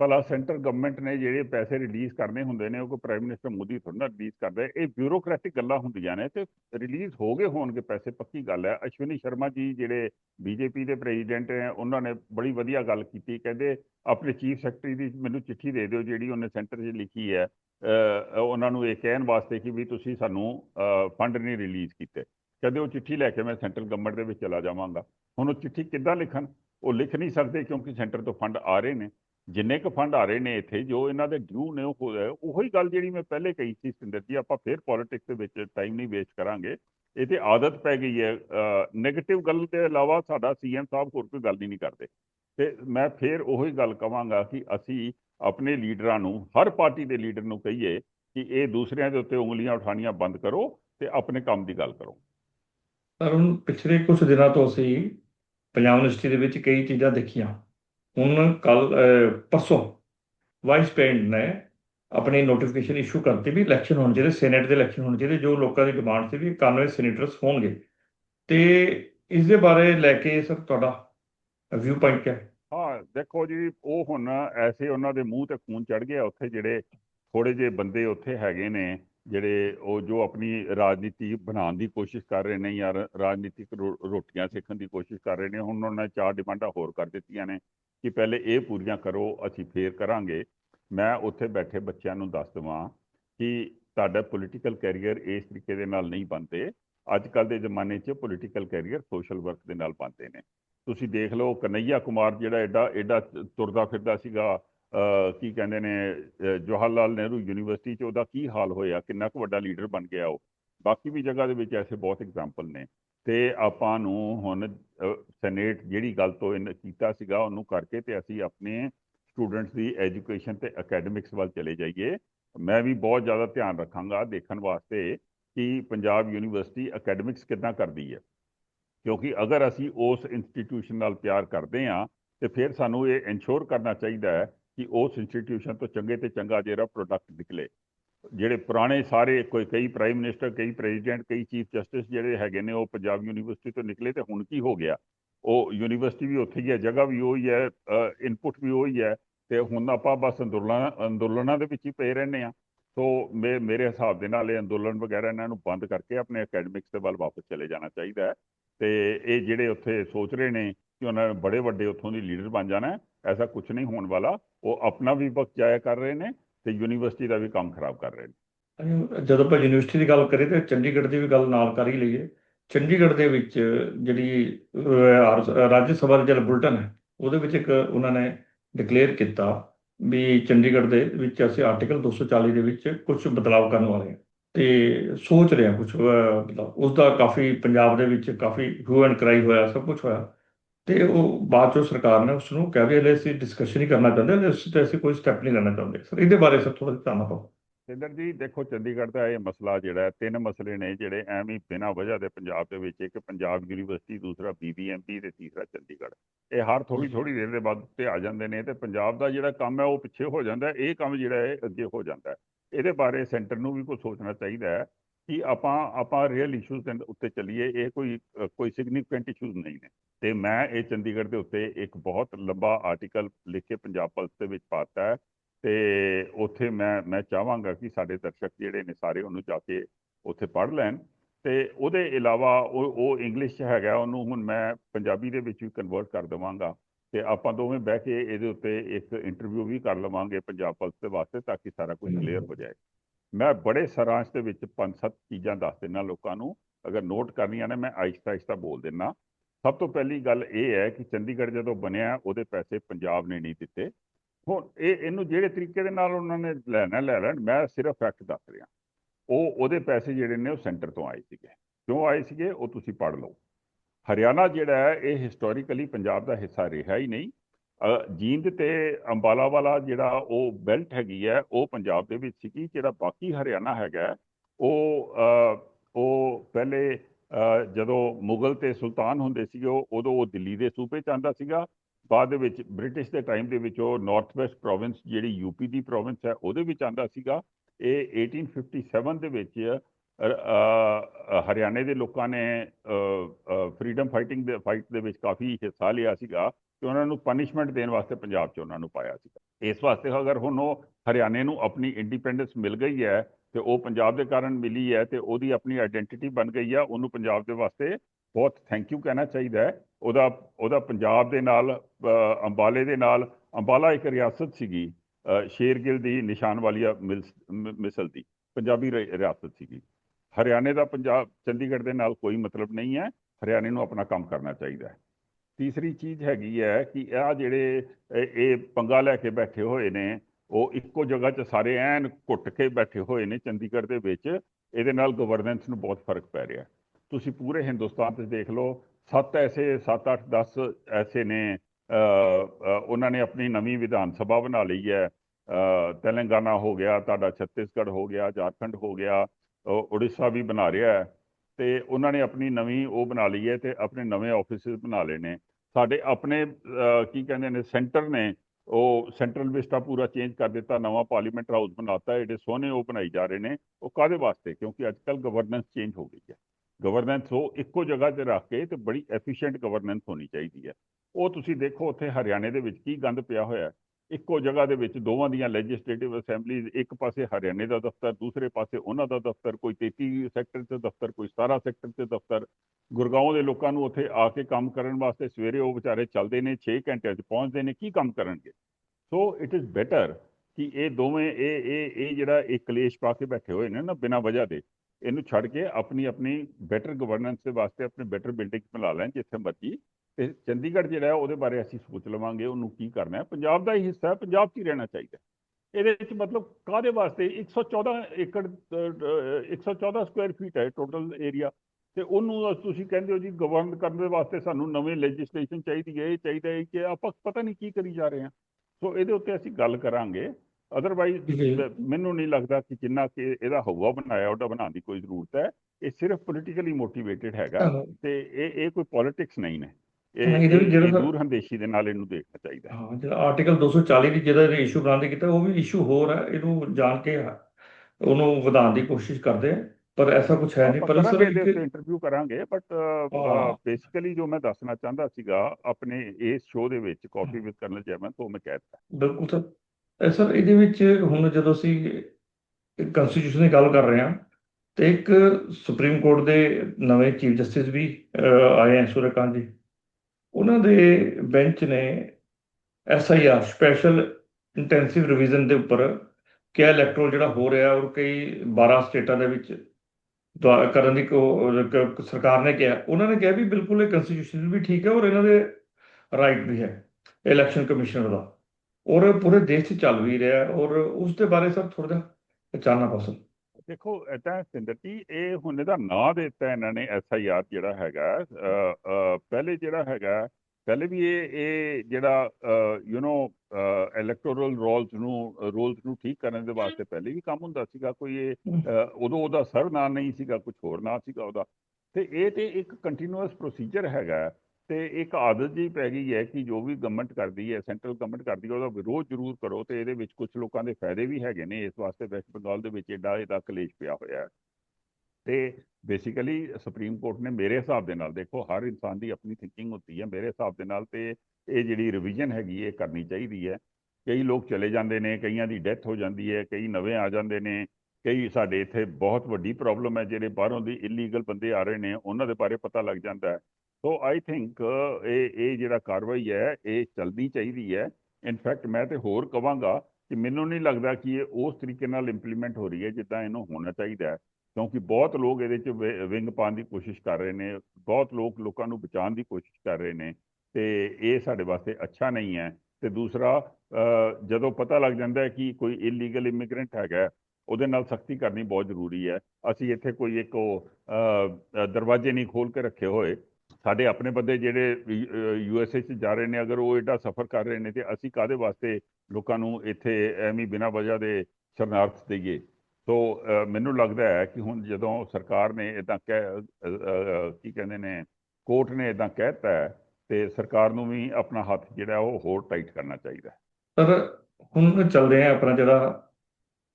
ਭਲਾ ਸੈਂਟਰ ਗਵਰਨਮੈਂਟ ਨੇ ਜਿਹੜੇ ਪੈਸੇ ਰਿਲੀਜ਼ ਕਰਨੇ ਹੁੰਦੇ ਨੇ ਉਹ ਕੋਈ ਪ੍ਰਾਈਮ ਮਿਨਿਸਟਰ ਮੋਦੀ ਥੋੜ੍ਹਾ ਨਾ ਰਿਲੀਜ਼ ਕਰਦਾ। ਇਹ ਬਿਊਰੋਕ੍ਰੈਟਿਕ ਗੱਲਾਂ ਹੁੰਦੀਆਂ ਨੇ ਤੇ ਰਿਲੀਜ਼ ਹੋ ਗਏ ਹੋਣਗੇ ਪੈਸੇ ਪੱਕੀ ਗੱਲ ਹੈ। ਅਸ਼ਵਨੀ ਸ਼ਰਮਾ ਜੀ ਜਿਹੜੇ ਬੀਜੇਪੀ ਦੇ ਪ੍ਰੈਜ਼ੀਡੈਂਟ ਨੇ ਉਹਨਾਂ ਨੇ ਬੜੀ ਵਧੀਆ ਗੱਲ ਕੀਤੀ। ਕਹਿੰਦੇ ਆਪਣੇ ਚੀਫ ਸੈਕਟਰੀ ਦੀ ਮੈਨੂੰ ਚਿੱਠੀ ਦੇ ਦਿਓ ਜਿਹੜੀ ਉਹਨੇ ਸੈਂਟਰ 'ਚ ਲਿਖੀ ਹੈ। ਉਹਨਾਂ ਨੂੰ ਇਹ ਕਹਿਣ ਵਾਸਤੇ ਕਿ ਵੀ ਤੁਸੀਂ ਸਾਨੂੰ ਫੰਡ ਨਹੀਂ ਰਿਲੀਜ਼ ਕੀਤੇ। ਕਹਿੰਦੇ ਉਹ ਚਿੱਠੀ ਲੈ ਕੇ ਮੈਂ ਸੈਂਟਰਲ ਗਵਰਨਮੈਂਟ ਦੇ ਵਿੱਚ ਚਲਾ ਜਾਵਾਂਗਾ। ਹੁਣ ਉਹ ਚਿੱਠੀ ਕਿੱਦਾਂ ਲਿਖਣ? ਉਹ ਲਿਖ ਨਹੀਂ ਸਕਦੇ ਕਿਉਂਕਿ ਸੈਂਟਰ ਤੋਂ ਫੰਡ ਆ ਰਹੇ ਨੇ। ਜਿੰਨੇ ਕੁ ਫੰਡ ਆ ਰਹੇ ਨੇ ਇੱਥੇ, ਜੋ ਇਹਨਾਂ ਦੇ ਡਿਊ ਨੇ, ਉਹ ਹੋ ਉਹੀ ਗੱਲ ਜਿਹੜੀ ਮੈਂ ਪਹਿਲੇ ਕਹੀ ਸੀ ਸਿੰਦਰ ਜੀ, ਆਪਾਂ ਫੇਰ ਪੋਲਿਟਿਕਸ ਦੇ ਵਿੱਚ ਟਾਈਮ ਨਹੀਂ ਵੇਸਟ ਕਰਾਂਗੇ। ਇਹ ਤੇ ਆਦਤ ਪੈ ਗਈ ਹੈ। 네ਗੇਟਿਵ ਗੱਲ ਦੇ ਇਲਾਵਾ ਸਾਡਾ ਸੀਐਮ ਸਾਹਿਬ ਹੋਰ ਕੋਈ ਗੱਲ ਹੀ ਨਹੀਂ ਕਰਦੇ। ਤੇ ਮੈਂ ਫੇਰ ਉਹੀ ਗੱਲ ਕਵਾਂਗਾ ਕਿ ਅਸੀਂ ਆਪਣੇ ਲੀਡਰਾਂ ਨੂੰ, ਹਰ ਪਾਰਟੀ ਦੇ ਲੀਡਰ ਨੂੰ ਕਹੀਏ ਕਿ ਇਹ ਦੂਸਰਿਆਂ ਦੇ ਉੱਤੇ ਉਂਗਲੀਆਂ ਉਠਾਣੀਆਂ ਬੰਦ ਕਰੋ ਤੇ ਆਪਣੇ ਕੰਮ ਦੀ ਗੱਲ ਕਰੋ। ਪਰ ਹੁਣ ਪਿਛਲੇ ਕੁਝ ਦਿਨਾਂ ਤੋਂ ਅਸੀਂ ਪੰਜਾਬ ਯੂਨੀਵਰਸਿਟੀ ਦੇ ਵਿੱਚ ਕਈ ਚੀਜ਼ਾਂ ਦੇਖੀਆਂ। ਹੁਣ ਕੱਲ ਪਰਸੋਂ ਵਾਈਸ ਪ੍ਰੈਜ਼ੀਡੈਂਟ ਨੇ ਆਪਣੀ ਨੋਟੀਫਿਕੇਸ਼ਨ ਇਸ਼ੂ ਕਰਤੀ ਵੀ ਇਲੈਕਸ਼ਨ ਹੋਣ ਚਾਹੀਦੇ ਸੈਨੇਟ ਦੇ ਇਲੈਕਸ਼ਨ ਹੋਣ ਚਾਹੀਦੇ, ਜੋ ਲੋਕਾਂ ਦੀ ਡਿਮਾਂਡ ਸੀ ਵੀ 91 ਸੈਨੇਟਰਸ ਹੋਣਗੇ। ਤੇ ਇਸ ਦੇ ਬਾਰੇ ਲੈ ਕੇ ਸਰ ਤੁਹਾਡਾ ਵਿਊ ਪੁਆਇੰਟ ਕਿਆ? ਹੈ ਹਾਂ, ਦੇਖੋ ਜੀ, ਉਹ ਹੁਣ ਐਸੇ ਉਹਨਾਂ ਦੇ ਮੂੰਹ ਤੇ ਖੂਨ ਚੜ ਗਿਆ, ਉੱਥੇ ਜਿਹੜੇ ਥੋੜੇ ਜਿਹੇ ਬੰਦੇ ਉੱਥੇ ਹੈਗੇ ਨੇ, ਜਿਹੜੇ ਉਹ ਜੋ ਆਪਣੀ ਰਾਜਨੀਤੀ ਬਣਾਉਣ ਦੀ ਕੋਸ਼ਿਸ਼ ਕਰ ਰਹੇ ਨੇ ਜਾਂ ਰ- ਰਾਜਨੀਤਿਕ ਰੋ- ਰੋਟੀਆਂ ਸੇਕਣ ਦੀ ਕੋਸ਼ਿਸ਼ ਕਰ ਰਹੇ ਨੇ, ਹੁਣ ਉਹਨਾਂ ਨੇ ਚਾਰ ਡਿਮਾਂਡਾਂ ਹੋਰ ਕਰ ਦਿੱਤੀਆਂ ਨੇ ਕਿ ਪਹਿਲੇ ਇਹ ਪੂਰੀਆਂ ਕਰੋ, ਅਸੀਂ ਫੇਰ ਕਰਾਂਗੇ। ਮੈਂ ਉੱਥੇ ਬੈਠੇ ਬੱਚਿਆਂ ਨੂੰ ਦੱਸ ਦਵਾਂ ਕਿ ਤੁਹਾਡਾ ਪੋਲੀਟੀਕਲ ਕੈਰੀਅਰ ਇਸ ਤਰੀਕੇ ਦੇ ਨਾਲ ਨਹੀਂ ਬਣਦੇ। ਅੱਜ ਕੱਲ ਦੇ ਜ਼ਮਾਨੇ 'ਚ ਪੋਲੀਟੀਕਲ ਕੈਰੀਅਰ ਸੋਸ਼ਲ ਵਰਕ ਦੇ ਨਾਲ ਬਣਦੇ ਨੇ। ਤੁਸੀਂ ਦੇਖ ਲਓ, ਕਨਈਆ ਕੁਮਾਰ ਜਿਹੜਾ ਐਡਾ ਐਡਾ ਤੁਰਦਾ ਫਿਰਦਾ ਸੀਗਾ ਕੀ ਕਹਿੰਦੇ ਨੇ ਜਵਾਹਰ ਲਾਲ ਨਹਿਰੂ ਯੂਨੀਵਰਸਿਟੀ 'ਚ, ਉਹਦਾ ਕੀ ਹਾਲ ਹੋਇਆ, ਕਿੰਨਾ ਕੁ ਵੱਡਾ ਲੀਡਰ ਬਣ ਗਿਆ ਉਹ। ਬਾਕੀ ਵੀ ਜਗ੍ਹਾ ਦੇ ਵਿੱਚ ਐਸੇ ਬਹੁਤ ਐਗਜ਼ਾਮਪਲ ਨੇ। ਤੇ ਆਪਾਂ ਨੂੰ ਹੁਣ ਸੈਨੇਟ ਜਿਹੜੀ ਗੱਲ ਤੋਂ ਇਹਨੇ ਕੀਤਾ ਸੀਗਾ, ਉਹਨੂੰ ਕਰਕੇ ਤੇ ਅਸੀਂ ਆਪਣੇ ਸਟੂਡੈਂਟਸ ਦੀ ਐਜੂਕੇਸ਼ਨ ਤੇ ਅਕੈਡਮਿਕਸ ਵੱਲ ਚਲੇ ਜਾਈਏ। ਮੈਂ ਵੀ ਬਹੁਤ ਜ਼ਿਆਦਾ ਧਿਆਨ ਰੱਖਾਂਗਾ ਦੇਖਣ ਵਾਸਤੇ ਕਿ ਪੰਜਾਬ ਯੂਨੀਵਰਸਿਟੀ ਅਕੈਡਮਿਕਸ ਕਿੱਦਾਂ ਕਰਦੀ ਹੈ। ਕਿਉਂਕਿ ਅਗਰ ਅਸੀਂ ਉਸ ਇੰਸਟੀਟਿਊਸ਼ਨ ਨਾਲ ਪਿਆਰ ਕਰਦੇ ਹਾਂ, ਤੇ ਫਿਰ ਸਾਨੂੰ ਇਹ ਇਨਸ਼ੋਰ ਕਰਨਾ ਚਾਹੀਦਾ ਹੈ ਕਿ ਉਸ ਇੰਸਟੀਟਿਊਸ਼ਨ ਤੋਂ ਚੰਗੇ ਤੇ ਚੰਗਾ ਜਿਹੜਾ ਪ੍ਰੋਡਕਟ ਨਿਕਲੇ। ਜਿਹੜੇ ਪੁਰਾਣੇ ਸਾਰੇ ਕੋਈ, ਕਈ ਪ੍ਰਾਈਮ ਮਿਨਿਸਟਰ ਕਈ ਪ੍ਰੈਜ਼ੀਡੈਂਟ ਕਈ ਚੀਫ ਜਸਟਿਸ ਜਿਹੜੇ ਹੈਗੇ ਨੇ, ਉਹ ਪੰਜਾਬ ਯੂਨੀਵਰਸਿਟੀ ਤੋਂ ਨਿਕਲੇ ਤੇ ਹੁਣ ਕੀ ਹੋ ਗਿਆ? ਉਹ ਯੂਨੀਵਰਸਿਟੀ ਵੀ ਉੱਥੇ ਹੀ ਹੈ, ਜਗ੍ਹਾ ਵੀ ਉਹੀ ਹੈ ਇਨਪੁਟ ਵੀ ਉਹੀ ਹੈ, ਤੇ ਹੁਣ ਆਪਾਂ ਬਸ ਅੰਦੋਲਨਾਂ ਅੰਦੋਲਨਾਂ ਦੇ ਵਿੱਚ ਹੀ ਪਏ ਰਹਿੰਦੇ ਆ ਸੋ ਮੇ, ਮੇਰੇ ਹਿਸਾਬ ਦੇ ਨਾਲ ਇਹ ਅੰਦੋਲਨ ਵਗੈਰਾ ਇਹਨਾਂ ਨੂੰ ਬੰਦ ਕਰਕੇ ਆਪਣੇ ਅਕੈਡਮਿਕਸ ਦੇ ਵੱਲ ਵਾਪਸ ਚਲੇ ਜਾਣਾ ਚਾਹੀਦਾ ਹੈ। ਤੇ ਇਹ ਜਿਹੜੇ ਉੱਥੇ ਸੋਚ ਰਹੇ ਨੇ ਕਿ ਉਹਨਾਂ ਨੇ ਬੜੇ ਵੱਡੇ ਉੱਥੋਂ ਦੀ ਲੀਡਰ ਬਣ ਜਾਣਾ ਐਸਾ ਕੁਝ ਨਹੀਂ ਹੋਣ ਵਾਲਾ। ਉਹ ਆਪਣਾ ਵੀ ਵਕਤ ਜਾਇਆ ਕਰ ਰਹੇ ਨੇ ਤੇ ਯੂਨੀਵਰਸਿਟੀ ਦਾ ਵੀ ਕੰਮ ਖਰਾਬ ਕਰ ਰਹੇ ਨੇ। ਜਦੋਂ ਆਪਾਂ ਯੂਨੀਵਰਸਿਟੀ ਦੀ ਗੱਲ ਕਰੀਏ ਤੇ ਚੰਡੀਗੜ੍ਹ ਦੀ ਵੀ ਗੱਲ ਨਾਲ ਕਰ ਹੀ ਲਈਏ। ਚੰਡੀਗੜ੍ਹ ਦੇ ਵਿੱਚ ਜਿਹੜੀ ਰਾਜ ਸਭਾ ਦਾ ਜਿਹੜਾ ਬੁਲਟਨ ਹੈ, ਉਹਦੇ ਵਿੱਚ ਇੱਕ ਉਹਨਾਂ ਨੇ ਡਿਕਲੇਅਰ ਕੀਤਾ ਵੀ ਚੰਡੀਗੜ੍ਹ ਦੇ ਵਿੱਚ ਅਸੀਂ ਆਰਟੀਕਲ 240 ਦੇ ਵਿੱਚ ਕੁਝ ਬਦਲਾਅ ਕਰਨ ਵਾਲੇ ਹਾਂ। ਤੇ ਸੋਚ ਰਹੇ ਹਾਂ ਕੁਝ ਮਤਲਬ ਉਸ ਦਾ ਕਾਫੀ ਪੰਜਾਬ ਦੇ ਵਿੱਚ ਕਾਫੀ ਹੂ ਐਂਡ ਕਰਾਈ ਹੋਇਆ ਸਭ ਕੁਝ ਹੋਇਆ। ਤੇ ਉਹ ਬਾਅਦ ਚੋਂ ਸਰਕਾਰ ਨੇ ਉਸ ਨੂੰ ਕਿਹਾ ਵੀ ਹਲੇ ਅਸੀਂ ਡਿਸਕਸ਼ਨ ਹੀ ਕਰਨਾ ਚਾਹੁੰਦੇ ਹਾਂ ਇਸ ਤੇ ਅਸੀਂ ਕੋਈ ਸਟੈਪ ਨਹੀਂ ਲੈਣਾ ਚਾਹੁੰਦੇ। ਸਰ ਇਹਦੇ ਬਾਰੇ ਸਰ ਥੋੜਾ ਜਿਹਾ ਜਾਣਨਾ ਪਾਓ ਸਿੰਦਰ ਜੀ ਦੇਖੋ ਚੰਡੀਗੜ੍ਹ ਦਾ ਇਹ ਮਸਲਾ ਜਿਹੜਾ ਹੈ ਤਿੰਨ ਮਸਲੇ ਨੇ ਜਿਹੜੇ ਐਵੇਂ ਹੀ ਬਿਨਾਂ ਵਜ੍ਹਾ ਦੇ ਪੰਜਾਬ ਦੇ ਵਿੱਚ ਇੱਕ ਪੰਜਾਬ ਯੂਨੀਵਰਸਿਟੀ ਦੂਸਰਾ ਬੀਬੀਐਮਪੀ ਤੇ ਤੀਸਰਾ ਚੰਡੀਗੜ੍ਹ। ਇਹ ਹਰ ਥੋੜੀ ਥੋੜੀ ਦੇਰ ਦੇ ਬਾਅਦ ਤੇ ਆ ਜਾਂਦੇ ਨੇ ਤੇ ਪੰਜਾਬ ਦਾ ਜਿਹੜਾ ਕੰਮ ਹੈ ਉਹ ਪਿੱਛੇ ਹੋ ਜਾਂਦਾ ਹੈ ਇਹ ਕੰਮ ਜਿਹੜਾ ਹੈ ਅੱਗੇ ਹੋ ਜਾਂਦਾ ਹੈ। ਇਹਦੇ ਬਾਰੇ ਸੈਂਟਰ ਨੂੰ ਵੀ ਕੁਝ ਸੋਚਣਾ ਚਾਹੀਦਾ ਹੈ ਕਿ ਆਪਾਂ ਆਪਾਂ ਰੀਅਲ ਇਸ਼ੂਜ਼ ਦੇ ਉੱਤੇ ਚੱਲੀਏ, ਇਹ ਕੋਈ ਕੋਈ ਸਿਗਨੀਫੀਕੈਂਟ ਇਸ਼ੂਜ਼ ਨਹੀਂ ਨੇ। ਤੇ ਮੈਂ ਇਹ ਚੰਡੀਗੜ੍ਹ ਦੇ ਉੱਤੇ ਇੱਕ ਬਹੁਤ ਲੰਬਾ ਆਰਟੀਕਲ ਲਿਖ ਕੇ ਪੰਜਾਬ ਪਲਸ ਦੇ ਵਿੱਚ ਪਾਤਾ ਹੈ ਤੇ ਉੱਥੇ ਮੈਂ ਮੈਂ ਚਾਹਾਂਗਾ ਕਿ ਸਾਡੇ ਦਰਸ਼ਕ ਜਿਹੜੇ ਨੇ ਸਾਰੇ ਉਹਨੂੰ ਜਾ ਕੇ ਉੱਥੇ ਪੜ੍ਹ ਲੈਣ। ਤੇ ਉਹਦੇ ਇਲਾਵਾ ਉਹ ਉਹ ਇੰਗਲਿਸ਼ 'ਚ ਹੈਗਾ, ਉਹਨੂੰ ਹੁਣ ਮੈਂ ਪੰਜਾਬੀ ਦੇ ਵਿੱਚ ਵੀ ਕਨਵਰਟ ਕਰ ਦੇਵਾਂਗਾ। ਤੇ ਆਪਾਂ ਦੋਵੇਂ ਬਹਿ ਕੇ ਇਹਦੇ ਉੱਤੇ ਇੱਕ ਇੰਟਰਵਿਊ ਵੀ ਕਰ ਲਵਾਂਗੇ ਪੰਜਾਬ ਪੁਲਿਸ ਦੇ ਵਾਸਤੇ ਤਾਂ ਕਿ ਸਾਰਾ ਕੁਝ ਕਲੀਅਰ ਹੋ ਜਾਏ। ਮੈਂ ਬੜੇ ਸਾਰਾਂਸ਼ ਦੇ ਵਿੱਚ ਪੰਜ ਸੱਤ ਚੀਜ਼ਾਂ ਦੱਸ ਦਿੰਦਾ ਲੋਕਾਂ ਨੂੰ। ਅਗਰ ਨੋਟ ਕਰਨੀਆਂ ਨੇ ਮੈਂ ਆਹਿਸਤਾ ਆਹਿਸਤਾ ਬੋਲ ਦਿੰਦਾ ਸਭ ਤੋਂ ਪਹਿਲੀ ਗੱਲ ਇਹ ਹੈ ਕਿ ਚੰਡੀਗੜ੍ਹ ਜਦੋਂ ਬਣਿਆ ਉਹਦੇ ਪੈਸੇ ਪੰਜਾਬ ਨੇ ਨਹੀਂ ਦਿੱਤੇ। ਹੁਣ ਇਹ ਇਹਨੂੰ ਜਿਹੜੇ ਤਰੀਕੇ ਦੇ ਨਾਲ ਉਹਨਾਂ ਨੇ ਲੈਣਾ ਲੈ ਲੈਣ ਮੈਂ ਸਿਰਫ ਫੈਕਟ ਦੱਸ ਰਿਹਾ। ਉਹ ਉਹਦੇ ਪੈਸੇ ਜਿਹੜੇ ਨੇ ਉਹ ਸੈਂਟਰ ਤੋਂ ਆਏ ਸੀਗੇ। ਕਿਉਂ ਆਏ ਸੀਗੇ? ਉਹ ਤੁਸੀਂ ਪੜ੍ਹ ਲਓ। ਹਰਿਆਣਾ ਜਿਹੜਾ ਹੈ, ਇਹ ਹਿਸਟੋਰੀਕਲੀ ਪੰਜਾਬ ਦਾ ਹਿੱਸਾ ਰਿਹਾ ਹੀ ਨਹੀਂ। ਜੀਂਦ ਤੇ ਅੰਬਾਲਾ ਵਾਲਾ ਜਿਹੜਾ ਉਹ ਬੈਲਟ ਹੈਗੀ ਹੈ, ਉਹ ਪੰਜਾਬ ਦੇ ਵਿੱਚ ਸੀਗੀ। ਜਿਹੜਾ ਬਾਕੀ ਹਰਿਆਣਾ ਹੈਗਾ, ਉਹ ਉਹ ਪਹਿਲੇ ਜਦੋਂ ਮੁਗਲ ਤੇ ਸੁਲਤਾਨ ਹੁੰਦੇ ਸੀਗੇ, ਉਹ ਉਦੋਂ ਉਹ ਦਿੱਲੀ ਦੇ ਸੂਬੇ ਚ ਆਂਦਾ ਸੀਗਾ। ਬਾਅਦ ਦੇ ਵਿੱਚ ਬ੍ਰਿਟਿਸ਼ ਦੇ ਟਾਈਮ ਦੇ ਵਿੱਚ ਉਹ ਨਾਰਥ ਵੈਸਟ ਪ੍ਰੋਵਿੰਸ ਜਿਹੜੀ ਯੂਪੀ ਦੀ ਪ੍ਰੋਵਿੰਸ ਹੈ, ਉਹਦੇ ਵਿੱਚ ਆਂਦਾ ਸੀਗਾ। ਇਹ 1857 ਦੇ ਵਿੱਚ ਹਰਿਆਣੇ ਦੇ ਲੋਕਾਂ ਨੇ ਫਰੀडम ਫਾਈਟਿੰਗ ਦੇ ਫਾਈਟ ਦੇ ਵਿੱਚ ਕਾਫੀ ਹਿੱਸਾ ਲਿਆ ਸੀਗਾ ਤੇ ਉਹਨਾਂ ਨੂੰ ਪਨਿਸ਼ਮੈਂਟ ਦੇਣ ਵਾਸਤੇ ਪੰਜਾਬ 'ਚ ਉਹਨਾਂ ਨੂੰ ਪਾਇਆ ਸੀਗਾ। ਇਸ ਵਾਸਤੇ ਅਗਰ ਹੁਣ ਉਹ ਹਰਿਆਣੇ ਨੂੰ ਆਪਣੀ ਇੰਡੀਪੈਂਡੈਂਸ ਮਿਲ ਗਈ ਹੈ ਤੇ ਉਹ ਪੰਜਾਬ ਦੇ ਕਾਰਨ ਮਿਲੀ ਹੈ ਤੇ ਉਹਦੀ ਆਪਣੀ ਆਇਡੈਂਟੀਟੀ ਬਣ ਗਈ ਆ ਉਹਨੂੰ ਪੰਜਾਬ ਦੇ ਵਾਸਤੇ ਬਹੁਤ ਥੈਂਕ ਯੂ ਕਹਿਣਾ ਚਾਹੀਦਾ ਹੈ। ਉਹਦਾ ਉਹਦਾ ਪੰਜਾਬ ਦੇ ਨਾਲ ਅੰਬਾਲੇ ਦੇ ਨਾਲ ਅੰਬਾਲਾ ਇੱਕ ਰਿਆਸਤ ਸੀਗੀ ਅ, ਸ਼ੇਰਗਿੱਲ ਦੀ ਨਿਸ਼ਾਨ ਵਾਲੀਆ ਮਿਲਸ- ਮਿਸਲ ਦੀ ਪੰਜਾਬੀ ਰ- ਰਿਆਸਤ ਸੀਗੀ। ਹਰਿਆਣੇ ਦਾ ਪੰਜਾਬ, ਚੰਡੀਗੜ੍ਹ ਦੇ ਨਾਲ ਕੋਈ ਮਤਲਬ ਨਹੀਂ ਹੈ। ਹਰਿਆਣੇ ਨੂੰ ਆਪਣਾ ਕੰਮ ਕਰਨਾ ਚਾਹੀਦਾ ਹੈ। ਤੀਸਰੀ ਚੀਜ਼ ਹੈਗੀ ਹੈ ਕਿ ਇਹ ਜਿਹੜੇ, ਇਹ ਪੰਗਾ ਲੈ ਕੇ ਬੈਠੇ ਹੋਏ ਨੇ, ਉਹ ਇੱਕੋ ਜਗ੍ਹਾ 'ਚ ਸਾਰੇ ਐਨ ਘੁੱਟ ਕੇ ਬੈਠੇ ਹੋਏ ਨੇ ਚੰਡੀਗੜ੍ਹ ਦੇ ਵਿੱਚ। ਇਹਦੇ ਨਾਲ ਗਵਰਨੈਂਸ ਨੂੰ ਬਹੁਤ ਫ਼ਰਕ ਪੈ ਰਿਹਾ। ਤੁਸੀਂ ਪੂਰੇ ਹਿੰਦੁਸਤਾਨ 'ਚ ਦੇਖ ਲਓ, ਸੱਤ ਐਸੇ 7 8 10 ਐਸੇ ਨੇ ਉਹਨਾਂ ਨੇ ਆਪਣੀ ਨਵੀਂ ਵਿਧਾਨ ਸਭਾ ਬਣਾ ਲਈ ਹੈ। ਤੇਲੰਗਾਨਾ ਹੋ ਗਿਆ, ਤੁਹਾਡਾ ਛੱਤੀਸਗੜ੍ਹ ਹੋ ਗਿਆ, ਝਾਰਖੰਡ ਹੋ ਗਿਆ ਉੜੀਸਾ ਵੀ ਬਣਾ ਰਿਹਾ ਹੈ ਤੇ ਉਹਨਾਂ ਨੇ ਆਪਣੀ ਨਵੀਂ ਉਹ ਬਣਾ ਲਈ ਹੈ ਤੇ ਆਪਣੇ ਨਵੇਂ ਆਫਿਸਿਸ ਬਣਾ ਲਏ ਨੇ। ਸਾਡੇ ਆਪਣੇ ਕੀ ਕਹਿੰਦੇ ਨੇ ਸੈਂਟਰ ਨੇ, ਉਹ ਸੈਂਟਰਲ ਵਿਸਟਾ ਪੂਰਾ ਚੇਂਜ ਕਰ ਦਿੱਤਾ, ਨਵਾਂ ਪਾਰਲੀਮੈਂਟ ਹਾਊਸ ਬਣਾਤਾ, ਜਿਹੜੇ ਸੋਹਣੇ ਉਹ ਬਣਾਈ ਜਾ ਰਹੇ ਨੇ, ਉਹ ਕਾਦੇ ਵਾਸਤੇ? ਕਿਉਂਕਿ ਅੱਜ ਕੱਲ ਗਵਰਨੈਂਸ ਚੇਂਜ ਹੋ ਗਈ ਹੈ। ਗਵਰਨੈਂਸ ਉਹ ਇੱਕੋ ਜਗ੍ਹਾ ਤੇ ਰੱਖ ਕੇ ਤੇ ਬੜੀ ਐਫੀਸ਼ੀਐਂਟ ਗਵਰਨੈਂਸ ਹੋਣੀ ਚਾਹੀਦੀ ਹੈ। ਉਹ ਤੁਸੀਂ ਦੇਖੋ, ਉੱਥੇ ਹਰਿਆਣੇ ਦੇ ਵਿੱਚ ਕੀ ਗੰਦ ਪਿਆ ਹੋਇਆ ਇੱਕੋ ਜਗ੍ਹਾ ਦੇ ਵਿੱਚ ਦੋਵਾਂ ਦੀਆਂ ਲੈਜਿਸਲੇਟਿਵ ਅਸੈਂਬਲੀਜ਼ ਇੱਕ ਪਾਸੇ ਹਰਿਆਣੇ ਦਾ ਦਫ਼ਤਰ, ਦੂਸਰੇ ਪਾਸੇ ਉਹਨਾਂ ਦਾ ਦਫ਼ਤਰ, ਕੋਈ 33 ਸੈਕਟਰ 'ਚ ਦਫ਼ਤਰ, ਕੋਈ 17 ਸੈਕਟਰ 'ਚ ਦਫ਼ਤਰ। ਗੁਰਗਾਉਂ ਦੇ ਲੋਕਾਂ ਨੂੰ ਉੱਥੇ ਆ ਕੇ ਕੰਮ ਕਰਨ ਵਾਸਤੇ ਸਵੇਰੇ ਉਹ ਵਿਚਾਰੇ ਚੱਲਦੇ ਨੇ 6 ਘੰਟਿਆਂ 'ਚ ਪਹੁੰਚਦੇ ਨੇ, ਕੀ ਕੰਮ ਕਰਨਗੇ? ਸੋ ਇਟ ਇਜ਼ ਬੈਟਰ ਕਿ ਇਹ ਦੋਵੇਂ, ਇਹ ਇਹ ਇਹ ਜਿਹੜਾ ਇਹ ਕਲੇਸ਼ ਪਾ ਕੇ ਬੈਠੇ ਹੋਏ ਨੇ ਨਾ ਬਿਨਾਂ ਵਜ੍ਹਾ ਦੇ, ਇਹਨੂੰ ਛੱਡ ਕੇ ਆਪਣੀ ਆਪਣੀ ਬੈਟਰ ਗਵਰਨੈਂਸ ਦੇ ਵਾਸਤੇ ਆਪਣੇ ਬੈਟਰ ਬਿਲਡਿੰਗ ਬਣਾ ਲੈਣ ਜਿੱਥੇ ਮਰਜ਼ੀ ਤੇ ਚੰਡੀਗੜ੍ਹ ਜਿਹੜਾ ਉਹਦੇ ਬਾਰੇ ਅਸੀਂ ਸੋਚ ਲਵਾਂਗੇ ਉਹਨੂੰ ਕੀ ਕਰਨਾ ਹੈ। ਪੰਜਾਬ ਦਾ ਹੀ ਹਿੱਸਾ ਹੈ ਪੰਜਾਬ 'ਚ ਹੀ ਰਹਿਣਾ ਚਾਹੀਦਾ। ਇਹਦੇ ਵਿੱਚ ਮਤਲਬ ਕਾਦੇ ਵਾਸਤੇ? 114 ਏਕੜ ਅ, ਅ, 114 ਸਕੁਆਇਰ ਫੀਟ ਹੈ ਟੋਟਲ ਏਰੀਆ ਤੇ ਉਹਨੂੰ ਤੁਸੀਂ ਕਹਿੰਦੇ ਹੋ ਜੀ ਗਵਰਨ ਕਰਨ ਦੇ ਵਾਸਤੇ ਸਾਨੂੰ ਨਵੇਂ ਲੈਜਿਸਲੇਸ਼ਨ ਚਾਹੀਦੀ ਹੈ ਇਹ ਚਾਹੀਦਾ ਹੈ ਕਿ ਆਪਾਂ ਪਤਾ ਨਹੀਂ ਕੀ ਕਰੀ ਜਾ ਰਹੇ ਹਾਂ। ਸੋ ਇਹਦੇ ਉੱਤੇ ਅਸੀਂ ਗੱਲ ਕਰਾਂਗੇ। ਅਦਰਵਾਈਜ਼। ਮੈਨੂੰ ਨਹੀਂ ਲੱਗਦਾ ਕਿ ਜਿੰਨਾ ਕਿ ਇਹਦਾ ਹਵਾ ਬਣਾਇਆ ਉਹਦਾ ਬਣਾਉਣ ਦੀ ਕੋਈ ਜ਼ਰੂਰਤ ਹੈ। ਇਹ ਸਿਰਫ ਪੋਲੀਟੀਕਲੀ ਮੋਟੀਵੇਟਿਡ ਹੈਗਾ। ਤੇ ਇਹ ਇਹ ਕੋਈ ਪੋਲਿਟਿਕਸ ਨਹੀਂ ਨੇ। ਇਹ ਜਿਹੜਾ ਦੂਰ ਹੰਦੇਸ਼ੀ ਦੇ ਨਾਲ ਇਹਨੂੰ ਦੇਖਣਾ ਚਾਹੀਦਾ ਹੈ। ਹਾਂ ਜਿਹੜਾ ਆਰਟੀਕਲ 240 ਦੀ ਜਿਹਦਾ ਇਸ਼ੂ ਬਣਾਉਣ ਕੀਤਾ ਉਹ ਵੀ ਇਸ਼ੂ ਹੋਰ ਹੈ ਇਹਨੂੰ ਜਾਣ ਕੇ ਉਹਨੂੰ ਵਧਾਉਣ ਦੀ ਕੋਸ਼ਿਸ਼ ਕਰਦੇ ਆ ਪਰ ਐਸਾ ਕੁਝ ਹੈ ਨਹੀਂ ਪਰ ਸਰ ਇੰਟਰਵਿਊ ਕਰਾਂਗੇ ਬਟ। ਬੇਸਿਕਲੀ ਜੋ ਮੈਂ ਦੱਸਣਾ ਚਾਹੁੰਦਾ ਸੀਗਾ ਆਪਣੇ ਇਸ ਸ਼ੋਅ ਦੇ ਵਿੱਚ ਕਾਫੀ ਵਿਦ ਕਰਨਲ ਜੈਮਨ ਤੋਂ ਮੈਂ ਕਹਿ ਦਿੱਤਾ। ਬਿਲਕੁਲ ਸਰ। ਸਰ ਇਹਦੇ ਵਿੱਚ ਹੁਣ ਜਦੋਂ ਅਸੀਂ ਕਨਸਟੀਟਿਊਸ਼ਨ ਦੀ ਗੱਲ ਕਰ ਰਹੇ ਹਾਂ ਤੇ ਇੱਕ ਸੁਪਰੀਮ ਕੋਰਟ ਦੇ ਨਵੇਂ ਚੀਫ ਜਸਟਿਸ ਵੀ ਆਏ ਹੈ ਸੂਰਜਕਾਂਤ ਜੀ। ਉਹਨਾਂ ਦੇ ਬੈਂਚ ਨੇ ਐਸਆਈਆਰ ਸਪੈਸ਼ਲ ਇੰਟੈਂਸਿਵ ਰਿਵੀਜ਼ਨ ਦੇ ਉੱਪਰ ਕਿਆ ਇਲੈਕਟਰਲ ਜਿਹੜਾ ਹੋ ਰਿਹਾ ਔਰ ਕਈ 12 ਸਟੇਟਾਂ ਦੇ ਵਿੱਚ ਦੁਆ- ਕਰਨ ਦੀ ਕੋ- ਸਰਕਾਰ ਨੇ ਕਿਹਾ। ਉਹਨਾਂ ਨੇ ਕਿਹਾ ਵੀ ਬਿਲਕੁਲ ਇਹ ਕਨਸਟੀਟਿਊਸ਼ਨ ਵੀ ਠੀਕ ਹੈ ਔਰ ਇਹਨਾਂ ਦੇ ਰਾਈਟ ਵੀ ਹੈ ਇਲੈਕਸ਼ਨ ਕਮਿਸ਼ਨਰ ਦਾ। ਔਰ ਪੂਰੇ ਦੇਸ਼ 'ਚ ਚੱਲ ਵੀ ਰਿਹਾ ਔਰ ਉਸ ਦੇ ਬਾਰੇ ਸਰ ਥੋੜਾ ਜਿਹਾ ਚਾਨਣਾ ਪਸੰਦ ਦੇਖੋ ਇਦਾਂ ਸਿੰਦਰ ਇਹ ਹੁਣ ਇਹਦਾ ਨਾਂ ਦੇ ਦਿੱਤਾ ਇਹਨਾਂ ਨੇ ਐਸਆਈਆਰ ਜਿਹੜਾ ਹੈਗਾ ਪਹਿਲੇ ਜਿਹੜਾ ਹੈਗਾ, ਪਹਿਲੇ ਵੀ ਇਹ ਇਹ ਜਿਹੜਾ ਯੂ نو ਇਲੈਕਟੋਰਲ ਰੋਲਸ ਨੂੰ ਰੋਲਸ ਨੂੰ ਠੀਕ ਕਰਨ ਦੇ ਵਾਸਤੇ ਪਹਿਲੇ ਵੀ ਕੰਮ ਹੁੰਦਾ ਸੀਗਾ, ਕੋਈ ਇਹ ਉਦੋਂ ਉਹਦਾ ਸਰ ਨਾਂ ਨਹੀਂ ਸੀਗਾ ਕੁਝ ਹੋਰ ਨਾਂ ਸੀਗਾ ਉਹਦਾ। ਤੇ ਇਹ ਤੇ ਇੱਕ ਕੰਟੀਨਿਊਸ ਪ੍ਰੋਸੀਜਰ ਹੈਗਾ। ਤੇ ਇੱਕ ਆਦਤ ਜੀ ਪੈ ਗਈ ਹੈ ਕਿ ਜੋ ਵੀ ਗਵਰਨਮੈਂਟ ਕਰਦੀ ਹੈ ਸੈਂਟਰਲ ਗਵਰਨਮੈਂਟ ਕਰਦੀ ਹੈ, ਉਹਦਾ ਵਿਰੋਧ ਜ਼ਰੂਰ ਕਰੋ ਤੇ ਇਹਦੇ ਵਿੱਚ ਕੁਝ ਲੋਕਾਂ ਦੇ ਫਾਇਦੇ ਵੀ ਹੈਗੇ ਨੇ। ਇਸ ਵਾਸਤੇ ਵੈਸਟ ਬੰਗਾਲ ਦੇ ਵਿੱਚ ਏਡਾ ਇਹਦਾ ਕਲੇਸ਼ ਪਿਆ ਹੋਇਆ ਹੈ। ਤੇ ਬੇਸਿਕਲੀ ਸੁਪਰੀਮ ਕੋਰਟ ਨੇ ਮੇਰੇ ਹਿਸਾਬ ਦੇ ਨਾਲ ਦੇਖੋ, ਹਰ ਇਨਸਾਨ ਦੀ ਆਪਣੀ ਥਿੰਕਿੰਗ ਹੁੰਦੀ ਹੈ ਮੇਰੇ ਹਿਸਾਬ ਦੇ ਨਾਲ ਤੇ ਇਹ ਜਿਹੜੀ ਰਿਵੀਜ਼ਨ ਹੈਗੀ ਇਹ ਕਰਨੀ ਚਾਹੀਦੀ ਹੈ। ਕਈ ਲੋਕ ਚਲੇ ਜਾਂਦੇ ਨੇ, ਕਈਆਂ ਦੀ ਡੈਥ ਹੋ ਜਾਂਦੀ ਹੈ, ਕਈ ਨਵੇਂ ਆ ਜਾਂਦੇ ਨੇ, ਕਈ ਸਾਡੇ ਇੱਥੇ ਬਹੁਤ ਵੱਡੀ ਪ੍ਰੋਬਲਮ ਹੈ, ਜਿਹੜੇ ਬਾਹਰੋਂ ਦੀ ਇਲੀਗਲ ਬੰਦੇ ਆ ਰਹੇ ਨੇ, ਉਹਨਾਂ ਦੇ ਬਾਰੇ ਪਤਾ ਲੱਗ ਜਾਂਦਾ ਹੈ। ਸੋ ਆਈ ਥਿੰਕ ਇਹ ਇਹ ਜਿਹੜਾ ਕਾਰਵਾਈ ਹੈ, ਇਹ ਚਲਦੀ ਚਾਹੀਦੀ ਹੈ। ਇਨਫੈਕਟ ਮੈਂ ਤੇ ਹੋਰ ਕਵਾਂਗਾ ਕਿ ਮੈਨੂੰ ਨਹੀਂ ਲੱਗਦਾ ਕਿ ਇਹ ਉਸ ਤਰੀਕੇ ਨਾਲ ਇੰਪਲੀਮੈਂਟ ਹੋ ਰਹੀ ਹੈ, ਜਿੱਦਾਂ ਇਹਨੂੰ ਹੋਣਾ ਚਾਹੀਦਾ ਹੈ। ਕਿਉਂਕਿ ਬਹੁਤ ਲੋਕ ਇਹਦੇ 'ਚ ਵਿ- ਵਿੰਗ ਪਾਉਣ ਦੀ ਕੋਸ਼ਿਸ਼ ਕਰ ਰਹੇ ਨੇ, ਬਹੁਤ ਲੋਕ ਲੋਕਾਂ ਨੂੰ ਬਚਾਉਣ ਦੀ ਕੋਸ਼ਿਸ਼ ਕਰ ਰਹੇ ਨੇ, ਤੇ ਇਹ ਸਾਡੇ ਵਾਸਤੇ ਅੱਛਾ ਨਹੀਂ ਹੈ। ਤੇ ਦੂਸਰਾ ਜਦੋਂ ਪਤਾ ਲੱਗ ਜਾਂਦਾ ਹੈ ਕਿ ਕੋਈ ਇਲੀਗਲ ਇਮੀਗ੍ਰੈਂਟ ਹੈਗਾ ਉਹਦੇ ਨਾਲ ਸਖਤੀ ਕਰਨੀ ਬਹੁਤ ਜ਼ਰੂਰੀ ਹੈ। ਅਸੀਂ ਇੱਥੇ ਕੋਈ ਇੱਕ ਦਰਵਾਜ਼ੇ ਨਹੀਂ ਖੋਲ ਕੇ ਰੱਖੇ ਹੋਏ। ਸਾਡੇ ਆਪਣੇ ਬੰਦੇ ਜਿਹੜੇ ਯੂ ਐਸ ਏ 'ਚ ਜਾ ਰਹੇ ਨੇ, ਅਗਰ ਉਹ ਐਡਾ ਸਫ਼ਰ ਕਰ ਰਹੇ ਨੇ, ਤੇ ਅਸੀਂ ਕਾਦੇ ਵਾਸਤੇ ਲੋਕਾਂ ਨੂੰ ਇੱਥੇ ਐਵੇਂ ਬਿਨਾਂ ਵਜ੍ਹਾ ਦੇ ਸ਼ਰਨਾਰਥ ਦੇਈਏ? ਸੋ ਮੈਨੂੰ ਲੱਗਦਾ ਹੈ ਕਿ ਹੁਣ ਜਦੋਂ ਸਰਕਾਰ ਨੇ ਇਦਾਂ ਕਹਿ ਕੀ ਕਹਿੰਦੇ ਨੇ, ਕੋਰਟ ਨੇ ਇਦਾਂ ਕਹਿਤਾ ਹੈ, ਤੇ ਸਰਕਾਰ ਨੂੰ ਵੀ ਆਪਣਾ ਹੱਥ ਜਿਹੜਾ ਉਹ ਹੋਰ ਟਾਈਟ ਕਰਨਾ ਚਾਹੀਦਾ ਸਰ, ਹੁਣ ਚੱਲਦੇ ਆ ਆਪਣਾ ਜਿਹੜਾ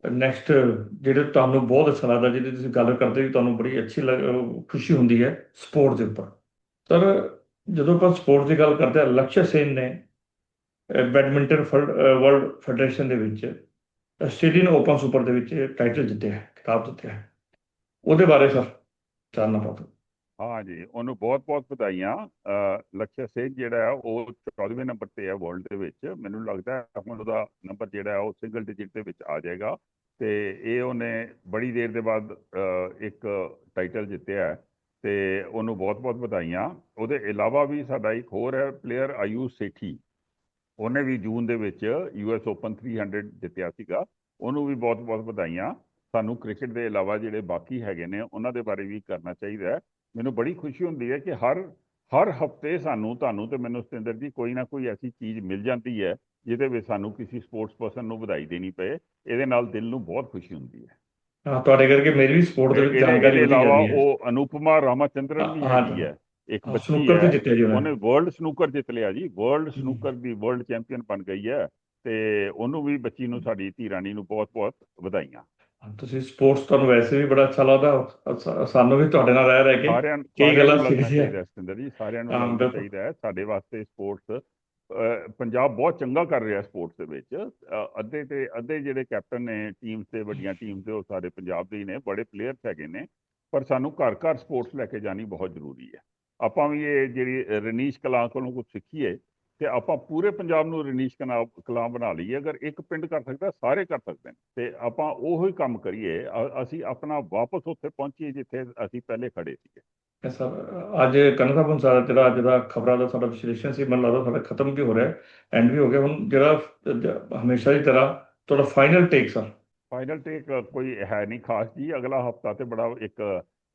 ਨੈਕਸਟ, ਜਿਹੜੇ ਤੁਹਾਨੂੰ ਬਹੁਤ ਅੱਛਾ ਲੱਗਦਾ, ਜਿਹਦੀ ਤੁਸੀਂ ਗੱਲ ਕਰਦੇ ਹੋ, ਤੁਹਾਨੂੰ ਬੜੀ ਅੱਛੀ ਲੱਗ, ਖੁਸ਼ੀ ਹੁੰਦੀ ਹੈ ਸਪੋਰਟ ਦੇ ਉੱਪਰ। ਸਰ ਜਦੋਂ ਆਪਾਂ ਸਪੋਰਟ ਦੀ ਗੱਲ ਕਰਦੇ ਹਾਂ ਲਕਸ਼ਯ ਸੇਨ ਨੇ ਅਹ ਬੈਡਮਿੰਟਨ ਵਰਲਡ ਫੈਡਰੇਸ਼ਨ ਦੇ ਵਿੱਚ ਆਸਟ੍ਰੇਲੀਅਨ ਓਪਨ ਸੁਪਰ ਦੇ ਵਿੱਚ ਟਾਈਟਲ ਜਿੱਤਿਆ ਹੈ ਖਿਤਾਬ ਜਿੱਤਿਆ ਹੈ। ਉਹਦੇ ਬਾਰੇ ਸਰ ਚਾਨਣਾ ਪਾਓ ਹਾਂ? ਜੀ ਉਹਨੂੰ ਬਹੁਤ-ਬਹੁਤ ਵਧਾਈਆਂ। ਅ, ਲਕਸ਼ਯ ਸੇਨ ਜਿਹੜਾ ਹੈ ਉਹ 14ਵੇਂ ਨੰਬਰ ਤੇ ਹੈ ਵਰਲਡ ਦੇ ਵਿੱਚ। ਮੈਨੂੰ ਲੱਗਦਾ ਹੁਣ ਉਹਦਾ ਨੰਬਰ ਜਿਹੜਾ ਹੈ ਉਹ ਸਿੰਗਲ ਡਿਜਿਟ ਦੇ ਵਿੱਚ ਆ ਜਾਏਗਾ। ਤੇ ਇਹ ਉਹਨੇ ਬੜੀ ਦੇਰ ਦੇ ਬਾਅਦ ਇੱਕ ਟਾਈਟਲ ਜਿੱਤਿਆ ਹੈ। ਤੇ ਉਹਨੂੰ ਬਹੁਤ-ਬਹੁਤ ਵਧਾਈਆਂ। ਉਹਦੇ ਇਲਾਵਾ ਵੀ ਸਾਡਾ ਇੱਕ ਹੋਰ ਹੈ ਪਲੇਅਰ ਆਯੂਸ਼ ਸੇਠੀ। ਉਹਨੇ ਵੀ ਜੂਨ ਦੇ ਵਿੱਚ ਯੂਐਸ ਓਪਨ 300 ਜਿੱਤਿਆ ਸੀਗਾ। ਉਹਨੂੰ ਵੀ ਬਹੁਤ-ਬਹੁਤ ਵਧਾਈਆਂ। ਸਾਨੂੰ ਕ੍ਰਿਕਟ ਦੇ ਇਲਾਵਾ ਜਿਹੜੇ ਬਾਕੀ ਹੈਗੇ ਨੇ, ਉਹਨਾਂ ਦੇ ਬਾਰੇ ਵੀ ਕਰਨਾ ਚਾਹੀਦਾ ਹੈ। ਮੈਨੂੰ ਬੜੀ ਖੁਸ਼ੀ ਹੁੰਦੀ ਹੈ ਕਿ ਹਰ ਹਰ ਹਫ਼ਤੇ ਸਾਨੂੰ, ਤੁਹਾਨੂੰ ਤੇ ਮੈਨੂੰ ਸਤਿੰਦਰ ਜੀ ਕੋਈ ਨਾ ਕੋਈ ਐਸੀ ਚੀਜ਼ ਮਿਲ ਜਾਂਦੀ ਹੈ, ਜਿਹਦੇ ਵਿੱਚ ਸਾਨੂੰ ਕਿਸੇ ਸਪੋਰਟਸ ਪਰਸਨ ਨੂੰ ਵਧਾਈ ਦੇਣੀ ਪਏ। ਇਹਦੇ ਨਾਲ ਦਿਲ ਨੂੰ ਬਹੁਤ ਖੁਸ਼ੀ ਹੁੰਦੀ ਹੈ। ਹਾਂ ਤੁਹਾਡੇ ਕਰਕੇ ਮੇਰੀ ਵੀ ਸਪੋਰਟ ਦੇ ਵਿੱਚ ਜਾਣਕਾਰੀ ਵਧੀ ਜਾਂਦੀ ਹੈ। ਉਹ ਅਨੂਪਮਾ ਰਾਮਾਚੰਦਰਨ ਵੀ ਹੈਗੀ ਹੈ। ਇੱਕ ਬੱਚੀ ਸਨੂਕਰ ਹੈ। ਜਿੱਤਿਆ ਜੀ ਉਹਨੇ। ਵਰਲਡ ਸਨੂਕਰ ਜਿੱਤ ਲਿਆ ਜੀ। ਵਰਲਡ। ਸਨੂਕਰ ਦੀ ਵਰਲਡ ਚੈਂਪੀਅਨ ਬਣ ਗਈ ਹੈ ਤੇ ਉਹਨੂੰ ਵੀ ਬੱਚੀ ਨੂੰ ਸਾਡੀ ਧੀ ਰਾਣੀ ਨੂੰ ਬਹੁਤ-ਬਹੁਤ ਵਧਾਈਆਂ। ਤੁਸੀਂ ਸਪੋਰਟਸ ਤੁਹਾਨੂੰ ਵੈਸੇ ਵੀ ਬੜਾ ਅੱਛਾ ਲੱਗਦਾ। ਸਾਨੂੰ ਵੀ ਤੁਹਾਡੇ ਨਾਲ ਰਹਿ ਰਹਿ ਕੇ ਕਈ ਗੱਲਾਂ ਲੱਗਣਾ ਸਿੱਖਦੇ ਆ। ਚਾਹੀਦਾ ਹੈ ਸਤਿੰਦਰ ਜੀ ਸਾਰਿਆਂ ਨੂੰ। ਚਾਹੀਦਾ ਹੈ। ਸਾਡੇ ਵਾਸਤੇ ਸਪੋਰਟਸ ਪੰਜਾਬ ਬਹੁਤ ਚੰਗਾ ਕਰ ਰਿਹਾ ਸਪੋਰਟਸ ਦੇ ਵਿੱਚ। ਅੱਧੇ ਤੇ ਅੱਧੇ ਜਿਹੜੇ ਕੈਪਟਨ ਨੇ ਟੀਮਸ ਦੇ, ਵੱਡੀਆਂ ਟੀਮਸ ਦੇ, ਉਹ ਸਾਰੇ ਪੰਜਾਬ ਦੇ ਹੀ ਨੇ, ਬੜੇ ਪਲੇਅਰਸ ਹੈਗੇ ਨੇ। ਪਰ ਸਾਨੂੰ ਘਰ ਘਰ ਸਪੋਰਟਸ ਲੈ ਕੇ ਜਾਣੀ ਬਹੁਤ ਜ਼ਰੂਰੀ ਹੈ। ਆਪਾਂ ਵੀ ਇਹ ਜਿਹੜੀ ਰਨੀਸ਼ ਰਣੀਸ਼ ਕਲਾਂ ਕੋਲੋਂ ਕੁਝ ਸਿੱਖੀਏ ਤੇ ਆਪਾਂ ਪੂਰੇ ਪੰਜਾਬ ਨੂੰ ਰਣੀਸ਼ ਕਲਾਂ ਕਲਾਂ ਬਣਾ ਲਈਏ ਅਗਰ ਇੱਕ ਪਿੰਡ ਕਰ ਸਕਦਾ ਸਾਰੇ ਕਰ ਸਕਦੇ ਨੇ। ਤੇ ਆਪਾਂ ਉਹੀ ਕੰਮ ਕਰੀਏ ਅਸੀਂ ਆਪਣਾ ਵਾਪਸ ਉੱਥੇ ਪਹੁੰਚੀਏ ਜਿੱਥੇ ਅਸੀਂ ਪਹਿਲੇ ਖੜੇ ਸੀਗੇ। ਸਰ ਅੱਜ ਕੰਨ ਸਾਹਿਬ ਹੁਣ ਸਾਡਾ ਜਿਹੜਾ ਅੱਜ ਦਾ ਖਬਰਾਂ ਦਾ ਸਾਡਾ ਵਿਸ਼ਲੇਸ਼ਣ ਸੀ ਮੈਨੂੰ ਲੱਗਦਾ ਸਾਡਾ ਖਤਮ ਵੀ ਹੋ ਰਿਹਾ ਐਂਡ ਵੀ ਹੋ ਗਿਆ। ਹੁਣ ਜਿਹੜਾ ਹਮੇਸ਼ਾ ਦੀ ਤਰ੍ਹਾਂ ਤੁਹਾਡਾ final take sir final take ਕੋਈ ਹੈ ਨਹੀਂ ਖਾਸ ਜੀ ਅਗਲਾ ਹਫਤਾ ਤੇ ਬੜਾ ਇੱਕ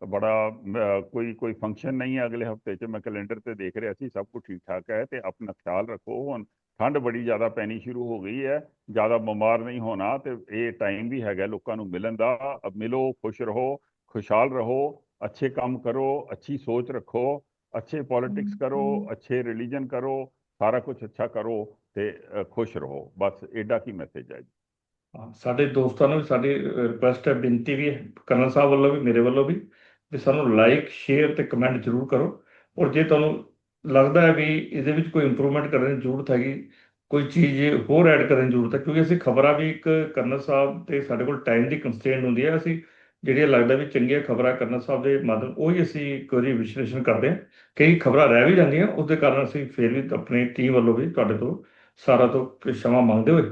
ਬੜਾ ਮ, ਕੋਈ ਕੋਈ ਫੰਕਸ਼ਨ ਨਹੀਂ ਹੈ ਅਗਲੇ ਹਫ਼ਤੇ 'ਚ। ਮੈਂ ਕੈਲੰਡਰ ਤੇ ਦੇਖ ਰਿਹਾ ਸੀ ਸਭ ਕੁਝ ਠੀਕ ਠਾਕ ਹੈ ਤੇ ਆਪਣਾ ਖਿਆਲ ਰੱਖੋ ਹੁਣ। ਠੰਡ ਬੜੀ ਜ਼ਿਆਦਾ ਪੈਣੀ ਸ਼ੁਰੂ ਹੋ ਗਈ ਹੈ। ਜ਼ਿਆਦਾ ਬਿਮਾਰ ਨਹੀਂ ਹੋਣਾ ਤੇ ਇਹ ਟਾਈਮ ਵੀ ਹੈਗਾ ਲੋਕਾਂ ਨੂੰ ਮਿਲਣ ਦਾ। ਅਬ ਮਿਲੋ ਖੁਸ਼ ਰਹੋ ਖੁਸ਼ਹਾਲ ਰਹੋ ਅੱਛੇ ਕੰਮ ਕਰੋ ਅੱਛੀ ਸੋਚ ਰੱਖੋ ਅੱਛੇ ਪੋਲਿਟਿਕਸ ਕਰੋ ਅੱਛੇ ਰਿਲੀਜਨ ਕਰੋ ਸਾਰਾ ਕੁਝ ਅੱਛਾ ਕਰੋ ਤੇ ਖੁਸ਼ ਰਹੋ। ਬਸ ਐਡਾ ਕੀ ਮੈਸੇਜ ਹੈ ਜੀ। ਸਾਡੇ ਦੋਸਤਾਂ ਨੂੰ ਵੀ ਸਾਡੀ ਰਿਕੁਐਸਟ ਹੈ ਬੇਨਤੀ ਵੀ ਹੈ ਕਰਨਲ ਸਾਹਿਬ ਵੱਲੋਂ ਵੀ ਮੇਰੇ ਵੱਲੋਂ ਵੀ। ਵੀ ਸਾਨੂੰ ਲਾਈਕ ਸ਼ੇਅਰ ਤੇ ਕਮੈਂਟ ਜ਼ਰੂਰ ਕਰੋ। ਔਰ ਜੇ ਤੁਹਾਨੂੰ ਲੱਗਦਾ ਹੈ ਵੀ ਇਹਦੇ ਵਿੱਚ ਕੋਈ ਇੰਪਰੂਵਮੈਂਟ ਕਰਨ ਦੀ ਜ਼ਰੂਰਤ ਹੈਗੀ, ਕੋਈ ਚੀਜ਼ ਹੋਰ ਐਡ ਕਰਨ ਦੀ ਜ਼ਰੂਰਤ ਹੈ, ਕਿਉਂਕਿ ਅਸੀਂ ਖਬਰਾਂ ਵੀ ਇੱਕ ਕਰਨਲ ਸਾਹਿਬ ਤੇ ਸਾਡੇ ਕੋਲ ਟਾਈਮ ਦੀ ਕੰਸਟ੍ਰੇਂਟ ਹੁੰਦੀ ਹੈ, ਅਸੀਂ ਜਿਹੜੀਆਂ ਲੱਗਦਾ ਵੀ ਚੰਗੀਆਂ ਖਬਰਾਂ ਕਰਨਲ ਸਾਹਿਬ ਦੇ ਮਾਧਿਅਮ, ਉਹ ਹੀ ਅਸੀਂ ਇੱਕ ਵਾਰੀ ਵਿਸ਼ਲੇਸ਼ਣ ਕਰਦੇ ਹਾਂ। ਕਈ ਖਬਰਾਂ ਰਹਿ ਵੀ ਜਾਂਦੀਆਂ, ਉਹਦੇ ਕਾਰਨ ਅਸੀਂ ਫੇਰ ਵੀ ਆਪਣੀ ਟੀਮ ਵੱਲੋਂ ਵੀ ਤੁਹਾਡੇ ਤੋਂ ਸਾਰਾ ਤੋਂ ਸ਼ਮਾ ਮੰਗਦੇ ਹੋਏ,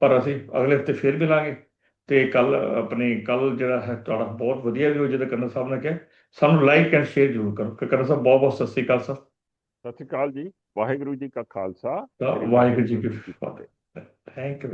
ਪਰ ਅਸੀਂ ਅਗਲੇ ਹਫ਼ਤੇ ਫੇਰ ਮਿਲਾਂਗੇ। ਤੇ ਕੱਲ ਆਪਣੇ ਕੱਲ ਜਿਹੜਾ ਹੈ ਤੁਹਾਡਾ ਬਹੁਤ ਵਧੀਆ ਵੀ ਹੋ ਜਿਹਦਾ ਕਰਨਲ ਸਾਹਿਬ ਨੇ ਕਿਹਾ ਸਾਨੂੰ ਲਾਈਕ ਐਂਡ ਸ਼ੇਅਰ ਜ਼ਰੂਰ ਕਰੋ। ਕਿ ਕਰਨਲ ਸਾਹਿਬ ਬਹੁਤ ਬਹੁਤ ਸਤਿ ਸ੍ਰੀ ਅਕਾਲ ਸਰ। ਸਤਿ ਸ਼੍ਰੀ ਅਕਾਲ ਜੀ। ਵਾਹਿਗੁਰੂ ਜੀ ਕਾ ਖਾਲਸਾ। ਵਾਹਿਗੁਰੂ ਜੀ ਕੀ ਫਤਿਹ। Thank you